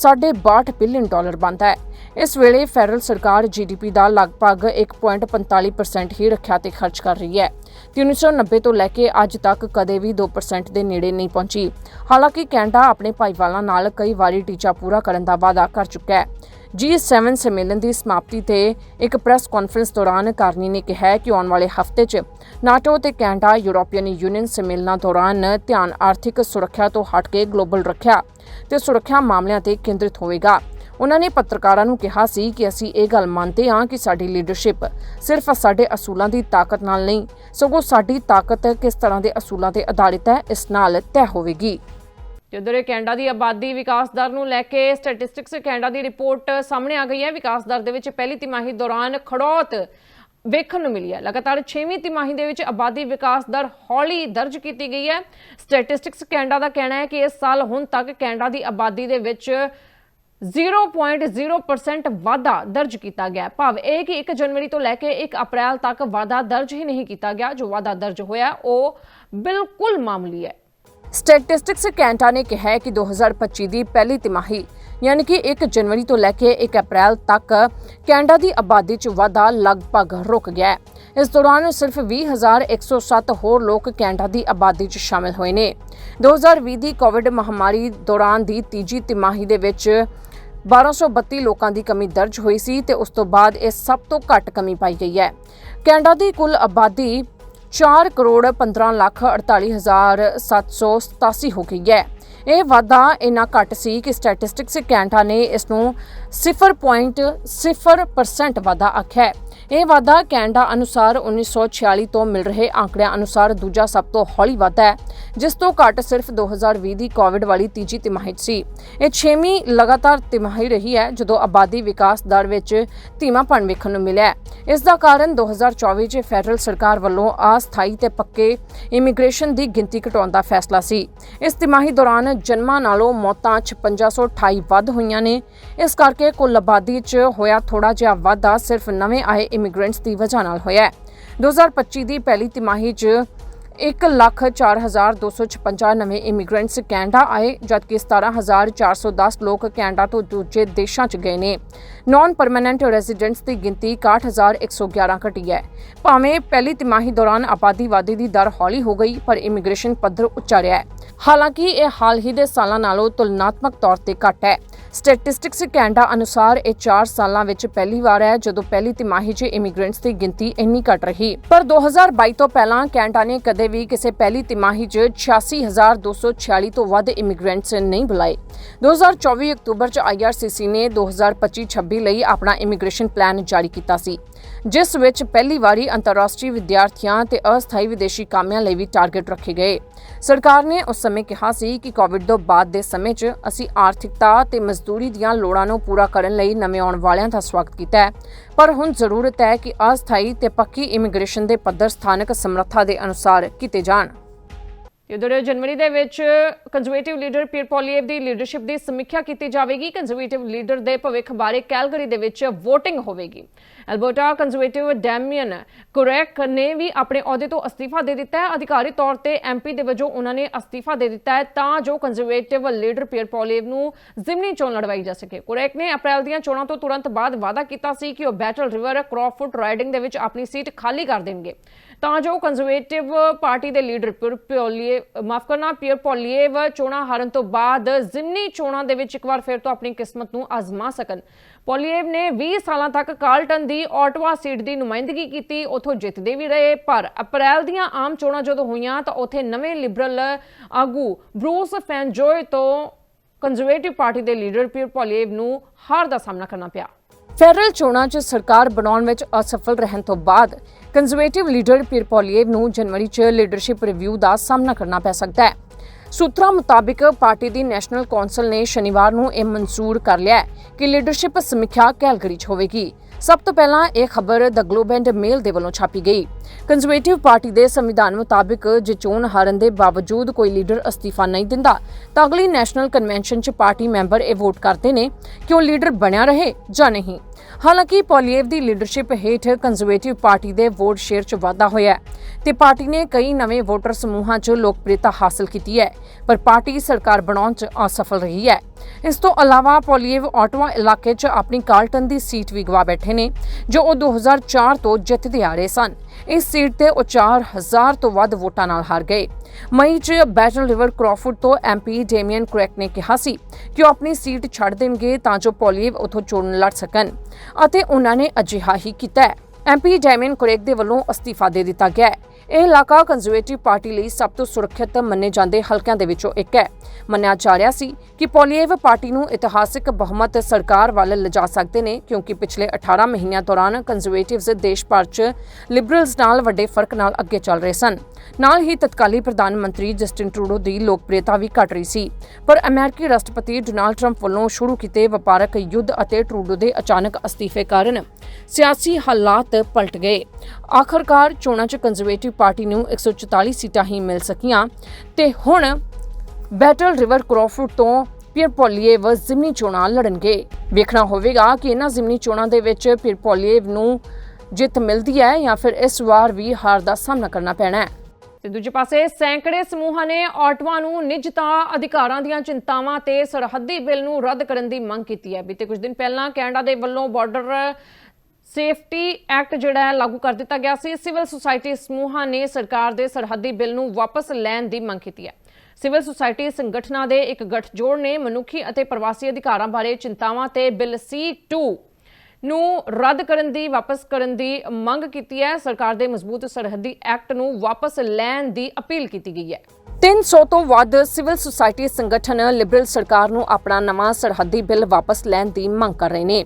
62 ਬਿਲੀਅਨ ਡਾਲਰ ਬਣਦਾ ਹੈ। ਇਸ ਵੇਲੇ ਫੈਡਰਲ ਸਰਕਾਰ ਜੀਡੀਪੀ ਦਾ ਲਗਭਗ 1.45% ਹੀ ਰੱਖਿਆ ਤੇ ਖਰਚ ਕਰ ਰਹੀ ਹੈ। ਤੇ 1990 ਤੋਂ ਲੈ ਕੇ ਅੱਜ ਤੱਕ ਕਦੇ ਵੀ 2% ਦੇ ਨੇੜੇ ਨਹੀਂ ਪਹੁੰਚੀ। ਹਾਲਾਂਕਿ ਕੈਨੇਡਾ ਆਪਣੇ ਭਾਈਵਾਲਾਂ ਨਾਲ ਕਈ ਵਾਰੀ ਟੀਚਾ ਪੂਰਾ ਕਰਨ ਦਾ ਵਾਅਦਾ ਕਰ ਚੁੱਕਾ ਹੈ। G7 ਸੰਮੇਲਨ ਦੀ ਸਮਾਪਤੀ ਤੇ ਇੱਕ ਪ੍ਰੈਸ ਕਾਨਫਰੰਸ ਦੌਰਾਨ ਕਾਰਨੀ ਨੇ ਕਿਹਾ ਕਿ ਆਉਣ ਵਾਲੇ ਹਫ਼ਤੇ 'ਚ ਨਾਟੋ ਤੇ ਕੈਨੇਡਾ, ਯੂਰੋਪੀਅਨ ਯੂਨੀਅਨ ਸੰਮੇਲਨਾਂ ਦੌਰਾਨ ਧਿਆਨ ਆਰਥਿਕ ਸੁਰੱਖਿਆ ਤੋਂ ਹਟ ਕੇ ਗਲੋਬਲ ਰੱਖਿਆ ਤੇ ਸੁਰੱਖਿਆ ਮਾਮਲਿਆਂ ਤੇ ਕੇਂਦਰਿਤ ਹੋਵੇਗਾ। ਉਹਨਾਂ ਨੇ ਪੱਤਰਕਾਰਾਂ ਨੂੰ ਕਿਹਾ ਸੀ ਕਿ ਅਸੀਂ ਇਹ ਗੱਲ ਮੰਨਦੇ ਹਾਂ ਕਿ ਸਾਡੀ ਲੀਡਰਸ਼ਿਪ ਸਿਰਫ ਸਾਡੇ ਅਸੂਲਾਂ ਦੀ ਤਾਕਤ ਨਾਲ ਨਹੀਂ, ਸਗੋਂ ਸਾਡੀ ਤਾਕਤ ਕਿਸ ਤਰ੍ਹਾਂ ਦੇ ਅਸੂਲਾਂ ਤੇ ਆਧਾਰਿਤ ਹੈ, ਇਸ ਨਾਲ ਤੈਅ ਹੋਵੇਗੀ। ਜਦੋਂ ਕੈਨੇਡਾ ਦੀ ਆਬਾਦੀ ਵਿਕਾਸ ਦਰ ਨੂੰ ਲੈ ਕੇ ਸਟੈਟਿਸਟਿਕਸ ਕੈਨੇਡਾ ਦੀ ਰਿਪੋਰਟ ਸਾਹਮਣੇ ਆ ਗਈ ਹੈ। ਵਿਕਾਸ ਦਰ ਦੇ ਵਿੱਚ ਪਹਿਲੀ ਤਿਮਾਹੀ ਦੌਰਾਨ ਖੜੋਤ ਵੇਖਣ ਨੂੰ ਮਿਲੀ ਹੈ। ਲਗਾਤਾਰ 6ਵੀਂ ਤਿਮਾਹੀ ਦੇ ਵਿੱਚ ਆਬਾਦੀ ਵਿਕਾਸ ਦਰ ਹੌਲੀ ਦਰਜ ਕੀਤੀ ਗਈ ਹੈ। ਸਟੈਟਿਸਟਿਕਸ ਕੈਨੇਡਾ ਦਾ ਕਹਿਣਾ ਹੈ ਕਿ ਇਸ ਸਾਲ ਹੁਣ ਤੱਕ ਕੈਨੇਡਾ ਦੀ ਆਬਾਦੀ ਦੇ ਵਿੱਚ 0.0% ਵਾਧਾ ਦਰਜ ਕੀਤਾ ਗਿਆ ਭਾਵ ਇਹ ਕਿ 1 ਜਨਵਰੀ ਤੋਂ ਲੈ ਕੇ 1 ਅਪ੍ਰੈਲ ਤੱਕ ਵਾਧਾ ਦਰਜ ਹੀ ਨਹੀਂ ਕੀਤਾ ਗਿਆ। ਜੋ ਵਾਧਾ ਦਰਜ ਹੋਇਆ, ਉਹ ਬਿਲਕੁਲ ਮਾਮੂਲੀ ਹੈ। ਸਟੈਟਿਸਟਿਕਸ ਕੈਂਟਾ ਨੇ ਕਿਹਾ ਹੈ ਕਿ 2025 ਦੀ ਪਹਿਲੀ ਤਿਮਾਹੀ, ਯਾਨੀ ਕਿ 1 ਜਨਵਰੀ ਤੋਂ ਲੈ ਕੇ 1 ਅਪ੍ਰੈਲ ਤੱਕ ਕੈਨੇਡਾ ਦੀ ਆਬਾਦੀ 'ਚ ਵਾਧਾ ਲਗਭਗ ਰੁਕ ਗਿਆ ਹੈ। ਇਸ ਦੌਰਾਨ ਸਿਰਫ 20107 ਹੋਰ ਲੋਕ ਕੈਨੇਡਾ ਦੀ ਆਬਾਦੀ 'ਚ ਸ਼ਾਮਿਲ ਹੋਏ ਨੇ। 2020 ਦੀ ਕੋਵਿਡ ਮਹਾਮਾਰੀ ਦੌਰਾਨ ਦੀ ਤੀਜੀ ਤਿਮਾਹੀ ਦੇ ਵਿੱਚ 1232 ਲੋਕਾਂ ਦੀ ਕਮੀ ਦਰਜ ਹੋਈ ਸੀ ਤੇ ਉਸ ਤੋਂ ਬਾਅਦ ਇਹ ਸਭ ਤੋਂ ਘੱਟ ਕਮੀ ਪਾਈ ਗਈ ਹੈ। ਕੈਨੇਡਾ ਦੀ ਕੁੱਲ ਆਬਾਦੀ 4 ਕਰੋੜ 15 ਲੱਖ 48 ਹਜ਼ਾਰ 787 ਹੋ ਗਈ ਹੈ। ਇਹ ਵਾਧਾ ਇੰਨਾ ਘੱਟ ਸੀ ਕਿ ਸਟੈਟਿਸਟਿਕਸ ਕੈਨੇਡਾ ਨੇ ਇਸ ਨੂੰ 0.0% ਵਾਧਾ ਆਖਿਆ ਹੈ। ਇਹ ਵਾਧਾ ਕੈਨੇਡਾ ਅਨੁਸਾਰ 1946 ਤੋਂ ਮਿਲ ਰਹੇ ਆંકੜਿਆਂ ਅਨੁਸਾਰ ਦੂਜਾ ਸਭ ਤੋਂ ਹੌਲੀ ਵਾਧਾ ਹੈ, ਜਿਸ ਤੋਂ ਘੱਟ ਸਿਰਫ 2020 ਦੀ ਕੋਵਿਡ ਵਾਲੀ ਤੀਜੀ ਤਿਮਾਹੀ ਸੀ। ਇਹ 6ਵੀਂ ਲਗਾਤਾਰ ਤਿਮਾਹੀ ਰਹੀ ਹੈ, ਜਦੋਂ ਆਬਾਦੀ ਵਿਕਾਸ ਦਰ ਵਿੱਚ ਧੀਮਾਪਣ ਵੇਖਣ ਨੂੰ ਮਿਲਿਆ ਇਸ ਦਾ ਕਾਰਨ 2024 'ਚ ਫੈਡਰਲ ਸਰਕਾਰ ਵੱਲੋਂ ਅਸਥਾਈ ਤੇ ਪੱਕੇ ਇਮੀਗ੍ਰੇਸ਼ਨ ਦੀ ਗਿਣਤੀ ਘਟਾਉਣ ਦਾ ਫੈਸਲਾ ਸੀ। ਇਸ ਤਿਮਾਹੀ ਦੌਰਾਨ ਜਨਮਾਂ ਨਾਲੋਂ ਮੌਤਾਂ 5628 ਵੱਧ ਹੋਈਆਂ ਨੇ। ਇਸ ਕਰਕੇ ਕੁੱਲ ਆਬਾਦੀ 'ਚ ਹੋਇਆ ਥੋੜਾ ਜਿਹਾ ਵਾਧਾ, ਸਿਰਫ ਨਵੇਂ ਆਏ ਇਮੀਗ੍ਰੈਂਟਸ ਦੀ ਵਜ੍ਹਾ ਨਾਲ ਹੋਇਆ ਹੈ। 2025 ਦੀ ਪਹਿਲੀ ਤਿਮਾਹੀ 'ਚ 1,04,256 ਨਵੇਂ ਇਮੀਗ੍ਰੈਂਟਸ ਕੈਨੇਡਾ ਆਏ ਜਦਕਿ 17,410 ਲੋਕ ਕੈਨੇਡਾ ਤੋਂ ਦੂਜੇ ਦੇਸ਼ਾਂ 'ਚ ਗਏ ਨੇ। ਨਾਨ ਪਰਮਨੈਂਟ ਰੈਜ਼ੀਡੈਂਟਸ ਦੀ ਗਿਣਤੀ 61,111 ਘਟੀ ਹੈ। ਭਾਵੇਂ ਪਹਿਲੀ ਤਿਮਾਹੀ ਦੌਰਾਨ ਆਬਾਦੀ ਵਾਧੇ ਦੀ ਦਰ ਹੌਲੀ ਹੋ ਗਈ ਪਰ ਇਮੀਗ੍ਰੇਸ਼ਨ ਪੱਧਰ ਉੱਚਾ ਰਿਹਾ ਹੈ। ਹਾਲਾਂਕਿ ਇਹ ਹਾਲ ਹੀ ਦੇ ਸਾਲਾਂ ਨਾਲੋਂ ਤੁਲਨਾਤਮਕ ਤੌਰ ਤੇ ਘੱਟ ਹੈ। ਸਟੈਟਿਸਟਿਕਸ ਕੈਨੇਡਾ ਅਨੁਸਾਰ ਇਹ 4 ਸਾਲਾਂ ਵਿੱਚ ਪਹਿਲੀ ਵਾਰ ਹੈ ਜਦੋਂ ਪਹਿਲੀ ਤਿਮਾਹੀ 'ਚ ਇਮੀਗ੍ਰੈਂਟਸ ਦੀ ਗਿਣਤੀ ਇੰਨੀ ਘੱਟ ਰਹੀ। ਪਰ 2022 ਤੋਂ ਪਹਿਲਾਂ ਕੈਨੇਡਾ ਨੇ ਕਦੇ ਵੀ ਕਿਸੇ ਪਹਿਲੀ ਤਿਮਾਹੀ 'ਚ 86246 ਤੋਂ ਵੱਧ ਇਮੀਗ੍ਰੈਂਟਸ ਨਹੀਂ ਬੁਲਾਏ। 2024 ਅਕਤੂਬਰ 'ਚ IRCC ਨੇ 2025-26 ਲਈ ਆਪਣਾ ਇਮੀਗ੍ਰੇਸ਼ਨ ਪਲਾਨ ਜਾਰੀ ਕੀਤਾ ਸੀ। ਜਿਸ ਵਿੱਚ ਪਹਿਲੀ ਵਾਰੀ ਅੰਤਰਰਾਸ਼ਟਰੀ ਵਿਦਿਆਰਥੀਆਂ ਤੇ ਅਸਥਾਈ ਵਿਦੇਸ਼ੀ ਕਾਮਿਆਂ ਲਈ ਵੀ ਟਾਰਗੇਟ ਰੱਖੇ ਗਏ। ਸਰਕਾਰ ਨੇ ਉਸ ਸਮੇਂ ਕਿਹਾ ਸੀ ਕਿ ਕੋਵਿਡ ਤੋਂ ਬਾਅਦ ਦੇ ਸਮੇਂ 'ਚ ਅਸੀਂ ਆਰਥਿਕਤਾ ਤੇ ਮਜ਼ਦੂਰੀ ਦੀਆਂ ਲੋੜਾਂ ਨੂੰ ਪੂਰਾ ਕਰਨ ਲਈ ਨਵੇਂ ਆਉਣ ਵਾਲਿਆਂ ਦਾ ਸਵਾਗਤ ਕੀਤਾ ਹੈ। ਪਰ ਹੁਣ ਜ਼ਰੂਰਤ ਹੈ ਕਿ ਅਸਥਾਈ ਤੇ ਪੱਕੀ ਇਮੀਗ੍ਰੇਸ਼ਨ ਦੇ ਪੱਧਰ ਸਥਾਨਕ ਸਮਰੱਥਾ ਦੇ ਅਨੁਸਾਰ ਕੀਤੇ ਜਾਣ। ਉਧਰ ਜਨਵਰੀ ਦੇ ਵਿੱਚ ਕੰਜ਼ਰਵੇਟਿਵ ਲੀਡਰ ਪੀਰ ਪੋਲੀਏਵ ਦੀ ਲੀਡਰਸ਼ਿਪ ਦੀ ਸਮੀਖਿਆ ਕੀਤੀ ਜਾਵੇਗੀ। ਕੰਜ਼ਰਵੇਟਿਵ ਲੀਡਰ ਦੇ ਭਵਿੱਖ ਬਾਰੇ ਕੈਲਗਰੀ ਦੇ ਵਿੱਚ VOTING ਹੋਵੇਗੀ। ਐਲਬਰਟਾ ਕੰਜ਼ਰਵੇਟਿਵ ਡੈਮੀਅਨ ਕੁਰੈਕ ਨੇ ਵੀ ਆਪਣੇ ਅਹੁਦੇ ਤੋਂ ਅਸਤੀਫਾ ਦੇ ਦਿੱਤਾ ਹੈ। ਅਧਿਕਾਰੀ ਤੌਰ ਤੇ ਐਮਪੀ ਦੇ ਵਜੋਂ ਉਹਨਾਂ ਨੇ ਅਸਤੀਫਾ ਦੇ ਦਿੱਤਾ ਹੈ ਤਾਂ ਜੋ ਕੰਜ਼ਰਵੇਟਿਵ ਲੀਡਰ ਪੀਰ ਪੋਲੀਏਵ ਨੂੰ ਜ਼ਿਮਨੀ ਚੋਣ ਲੜਵਾਈ ਜਾ ਸਕੇ। ਕੁਰੈਕ ਨੇ ਅਪ੍ਰੈਲ ਦੀਆਂ ਚੋਣਾਂ ਤੋਂ ਤੁਰੰਤ ਬਾਅਦ ਵਾਅਦਾ ਕੀਤਾ ਸੀ ਕਿ ਉਹ ਬੈਟਲ ਰਿਵਰ ਕ੍ਰੌਫੁੱਟ ਰਾਈਡਿੰਗ ਦੇ ਵਿੱਚ ਆਪਣੀ ਸੀਟ ਖਾਲੀ ਕਰ ਦੇਣਗੇ। ਤਾਂ ਜੋ ਕੰਜ਼ਰਵੇਟਿਵ ਪਾਰਟੀ ਦੇ ਲੀਡਰ ਪੀਰ ਪੋਲੀਏ ਮਾਫ ਕਰਨਾ ਪੀਰ ਪੋਲੀਏਵ ਚੋਣਾਂ ਹਾਰਨ ਤੋਂ ਬਾਅਦ ਜ਼ਿਮਨੀ ਚੋਣਾਂ ਦੇ ਵਿੱਚ ਇੱਕ ਵਾਰ ਫਿਰ ਤੋਂ ਆਪਣੀ ਕਿਸਮਤ ਨੂੰ ਆਜ਼ਮਾ ਸਕਣ। ਪੋਲੀਏਵ ਨੇ 20 ਸਾਲਾਂ ਤੱਕ ਕਾਰਲਟਨ ਦੀ ਆਟਵਾ ਸੀਟ ਦੀ ਨੁਮਾਇੰਦਗੀ ਕੀਤੀ, ਉਥੋਂ ਜਿੱਤਦੇ ਵੀ ਰਹੇ, ਪਰ ਅਪ੍ਰੈਲ ਦੀਆਂ ਆਮ ਚੋਣਾਂ ਜਦੋਂ ਹੋਈਆਂ ਤਾਂ ਉਥੇ ਨਵੇਂ ਲਿਬਰਲ ਆਗੂ ਬਰੂਸ ਫੈਨਜੋਏ ਤੋਂ ਕੰਜ਼ਰਵੇਟਿਵ ਪਾਰਟੀ ਦੇ ਲੀਡਰ ਪੀਰ ਪੋਲੀਏਵ ਨੂੰ ਹਾਰ ਦਾ ਸਾਹਮਣਾ ਕਰਨਾ ਪਿਆ। ਫੈਡਰਲ ਚੋਣਾਂ 'ਚ ਸਰਕਾਰ ਬਣਾਉਣ ਵਿੱਚ ਅਸਫਲ ਰਹਿਣ ਤੋਂ ਬਾਅਦ ਕੰਜ਼ਰਵੇਟਿਵ ਲੀਡਰ ਪਿਰਪੋਲੀਏਵ ਨੂੰ ਜਨਵਰੀ 'ਚ ਲੀਡਰਸ਼ਿਪ ਰਿਵਿਊ ਦਾ ਸਾਹਮਣਾ ਕਰਨਾ ਪੈ ਸਕਦਾ ਹੈ। ਸੂਤਰਾਂ ਮੁਤਾਬਿਕ ਪਾਰਟੀ ਦੀ ਨੈਸ਼ਨਲ ਕੌਂਸਲ ਨੇ ਸ਼ਨੀਵਾਰ ਨੂੰ ਇਹ ਮਨਜ਼ੂਰ ਕਰ ਲਿਆ ਕਿ ਲੀਡਰਸ਼ਿਪ ਸਮੀਖਿਆ ਕੈਲਗਰੀ 'ਚ ਹੋਵੇਗੀ। ਸਭ ਤੋਂ ਪਹਿਲਾਂ ਇਹ ਖਬਰ ਦ ਗਲੋਬ ਐਂਡ ਮੇਲ ਦੇ ਵੱਲੋਂ ਛਾਪੀ ਗਈ। ਕੰਜ਼ਰਵੇਟਿਵ ਪਾਰਟੀ ਦੇ ਸੰਵਿਧਾਨ ਮੁਤਾਬਿਕ ਜੇ ਚੋਣ ਹਾਰਨ ਦੇ ਬਾਵਜੂਦ ਕੋਈ ਲੀਡਰ ਅਸਤੀਫਾ ਨਹੀਂ ਦਿੰਦਾ, ਤਾਂ ਅਗਲੀ ਨੈਸ਼ਨਲ ਕਨਵੈਨਸ਼ਨ 'ਚ ਪਾਰਟੀ ਮੈਂਬਰ ਇਹ ਵੋਟ ਕਰਦੇ ਨੇ ਕਿ ਉਹ ਲੀਡਰ ਬਣਿਆ ਰਹੇ ਜਾਂ ਨਹੀਂ। ਹਾਲਾਂਕਿ ਪੋਲੀਏਵ ਦੀ ਲੀਡਰਸ਼ਿਪ ਹੇਠ ਕੰਜ਼ਰਵੇਟਿਵ ਪਾਰਟੀ ਦੇ ਵੋਟ ਸ਼ੇਅਰ 'ਚ ਵਾਧਾ ਹੋਇਆ ਹੈ ਤੇ ਪਾਰਟੀ ਨੇ ਕਈ ਨਵੇਂ ਵੋਟਰ ਸਮੂਹਾਂ 'ਚ ਲੋਕਪ੍ਰਿਯਤਾ ਹਾਸਲ ਕੀਤੀ ਹੈ, ਪਰ ਪਾਰਟੀ ਸਰਕਾਰ ਬਣਾਉਣ 'ਚ ਅਸਫਲ ਰਹੀ ਹੈ। ਇਸ ਤੋਂ ਇਲਾਵਾ ਪੋਲੀਏਵ ਆਟਵਾ ਇਲਾਕੇ 'ਚ ਆਪਣੀ ਕਾਰਲਟਨ ਦੀ ਸੀਟ ਵੀ ਗਵਾ ਬੈਠੇ ਨੇ, ਜੋ ਉਹ 2004 ਤੋਂ ਜਿੱਤਦੇ ਆ ਰਹੇ ਸਨ। ਇਸ ਸੀਟ ਤੇ ਉਹ 4000 ਤੋਂ ਵੱਧ ਵੋਟਾਂ ਨਾਲ ਹਾਰ ਗਏ। ਮਈ 'ਚ ਬੈਟਲ ਰਿਵਰ ਕ੍ਰਾਫੋਰਡ ਤੋਂ ਐਮਪੀ ਡੇਮੀਅਨ ਕ੍ਰੈਕ ਨੇ ਕਿਹਾ ਸੀ ਕਿ ਉਹ ਆਪਣੀ ਸੀਟ ਛੱਡ ਦੇਣਗੇ ਤਾਂ ਜੋ ਪੋਲੀਏਵ ਉਥੋਂ ਚੋਣ ਲੜ ਸਕਣ ਅਤੇ ਉਹਨਾਂ ਨੇ ਅਜਿਹਾ ਹੀ ਕੀਤਾ ਹੈ। ਐਮਪੀ ਡੈਮਨ ਕੁਰੇਕ ਦੇ ਵੱਲੋਂ ਅਸਤੀਫਾ ਦੇ ਦਿੱਤਾ ਗਿਆ ਹੈ। ਇਹ ਇਲਾਕਾ ਕੰਜ਼ਰਵੇਟਿਵ ਪਾਰਟੀ ਲਈ ਸਭ ਤੋਂ ਸੁਰੱਖਿਅਤ ਮੰਨੇ ਜਾਂਦੇ ਹਲਕਿਆਂ ਦੇ ਵਿੱਚੋਂ ਇੱਕ ਹੈ। ਮੰਨਿਆ ਜਾ ਰਿਹਾ ਸੀ ਕਿ ਪੋਲੀਏਵ ਪਾਰਟੀ ਨੂੰ ਇਤਿਹਾਸਿਕ ਬਹੁਮਤ ਸਰਕਾਰ ਵੱਲ ਲਿਜਾ ਸਕਦੇ ਨੇ, ਕਿਉਂਕਿ ਪਿਛਲੇ 18 ਮਹੀਨਿਆਂ ਦੌਰਾਨ ਕੰਜ਼ਰਵੇਟਿਵਸ ਦੇਸ਼ ਭਰ 'ਚ ਲਿਬਰਲਸ ਨਾਲ ਵੱਡੇ ਫ਼ਰਕ ਨਾਲ ਅੱਗੇ ਚੱਲ ਰਹੇ ਸਨ। ਨਾਲ ਹੀ ਤਤਕਾਲੀ ਪ੍ਰਧਾਨ ਮੰਤਰੀ ਜਸਟਿਨ ਟਰੂਡੋ ਦੀ ਲੋਕਪ੍ਰਿਯਤਾ ਵੀ ਘਟ ਰਹੀ ਸੀ। ਪਰ ਅਮਰੀਕੀ ਰਾਸ਼ਟਰਪਤੀ ਡੋਨਾਲਡ ਟਰੰਪ ਵੱਲੋਂ ਸ਼ੁਰੂ ਕੀਤੇ ਵਪਾਰਕ ਯੁੱਧ ਅਤੇ ਟਰੂਡੋ ਦੇ ਅਚਾਨਕ ਅਸਤੀਫੇ ਕਾਰਨ ਸਿਆਸੀ ਹਾਲਾਤ ਪਲਟ ਗਏ। ਆਖਰਕਾਰ ਚੋਣਾਂ 'ਚ ਕੰਜ਼ਰਵੇਟਿਵ ਪਾਰਟੀ ਨੂੰ 144 ਸੀਟਾਂ ਹੀ ਮਿਲ ਸਕੀਆਂ ਤੇ ਹੁਣ ਬੈਟਲ ਰਿਵਰ ਕ੍ਰਾਫੋਰਡ ਤੋਂ ਪੀਰ ਪੋਲੀਏਵ ਜ਼ਿਮਨੀ ਚੋਣਾਂ ਲੜਨਗੇ। ਵੇਖਣਾ ਹੋਵੇਗਾ ਕਿ ਇਹਨਾਂ ਜ਼ਿਮਨੀ ਚੋਣਾਂ ਦੇ ਵਿੱਚ ਪੀਰ ਪੋਲੀਏਵ ਨੂੰ ਜਿੱਤ ਮਿਲਦੀ ਹੈ ਜਾਂ ਫਿਰ ਇਸ ਵਾਰ ਵੀ ਹਾਰ ਦਾ ਸਾਹਮਣਾ ਕਰਨਾ ਪੈਣਾ ਹੈ। ਤੇ ਦੂਜੇ ਪਾਸੇ ਸੈਂਕੜੇ ਸਮੂਹਾਂ ਨੇ ਆਟਵਾ ਨੂੰ ਨਿੱਜਤਾ ਅਧਿਕਾਰਾਂ ਦੀਆਂ ਚਿੰਤਾਵਾਂ ਤੇ ਸਰਹੱਦੀ ਬਿੱਲ ਨੂੰ ਰੱਦ ਕਰਨ ਦੀ ਮੰਗ ਕੀਤੀ ਹੈ। ਬੀਤੇ ਕੁਝ ਦਿਨ ਪਹਿਲਾਂ ਕੈਨੇਡਾ ਦੇ ਵੱਲੋਂ ਬਾਰਡਰ ਸੇਫਟੀ ਐਕਟ ਜਿਹੜਾ ਲਾਗੂ ਕਰ ਦਿੱਤਾ ਗਿਆ ਸੀ। ਸਿਵਲ ਸੁਸਾਇਟੀ ਸਮੂਹਾਂ ਨੇ ਸਰਕਾਰ ਦੇ ਸਰਹੱਦੀ ਬਿੱਲ ਨੂੰ ਵਾਪਸ ਲੈਣ ਦੀ ਮੰਗ ਕੀਤੀ ਹੈ। ਸਿਵਲ ਸੁਸਾਇਟੀ ਸੰਗਠਨਾਂ ਦੇ ਇੱਕ ਗਠਜੋੜ ਨੇ ਮਨੁੱਖੀ ਅਤੇ ਪ੍ਰਵਾਸੀ ਅਧਿਕਾਰਾਂ ਬਾਰੇ ਚਿੰਤਾਵਾਂ ਤੇ ਬਿੱਲ C2 ਨੂੰ ਰੱਦ ਕਰਨ ਦੀ, ਵਾਪਸ ਕਰਨ ਦੀ ਮੰਗ ਕੀਤੀ ਹੈ। ਸਰਕਾਰ ਦੇ ਮਜ਼ਬੂਤ ਸਰਹੱਦੀ ਐਕਟ ਨੂੰ ਵਾਪਸ ਲੈਣ ਦੀ ਅਪੀਲ ਕੀਤੀ ਗਈ ਹੈ। 300 ਤੋਂ ਵੱਧ ਸਿਵਲ ਸੁਸਾਇਟੀ ਸੰਗਠਨ ਲਿਬਰਲ ਸਰਕਾਰ ਨੂੰ ਆਪਣਾ ਨਵਾਂ ਸਰਹੱਦੀ ਬਿੱਲ ਵਾਪਸ ਲੈਣ ਦੀ ਮੰਗ ਕਰ ਰਹੇ ਨੇ।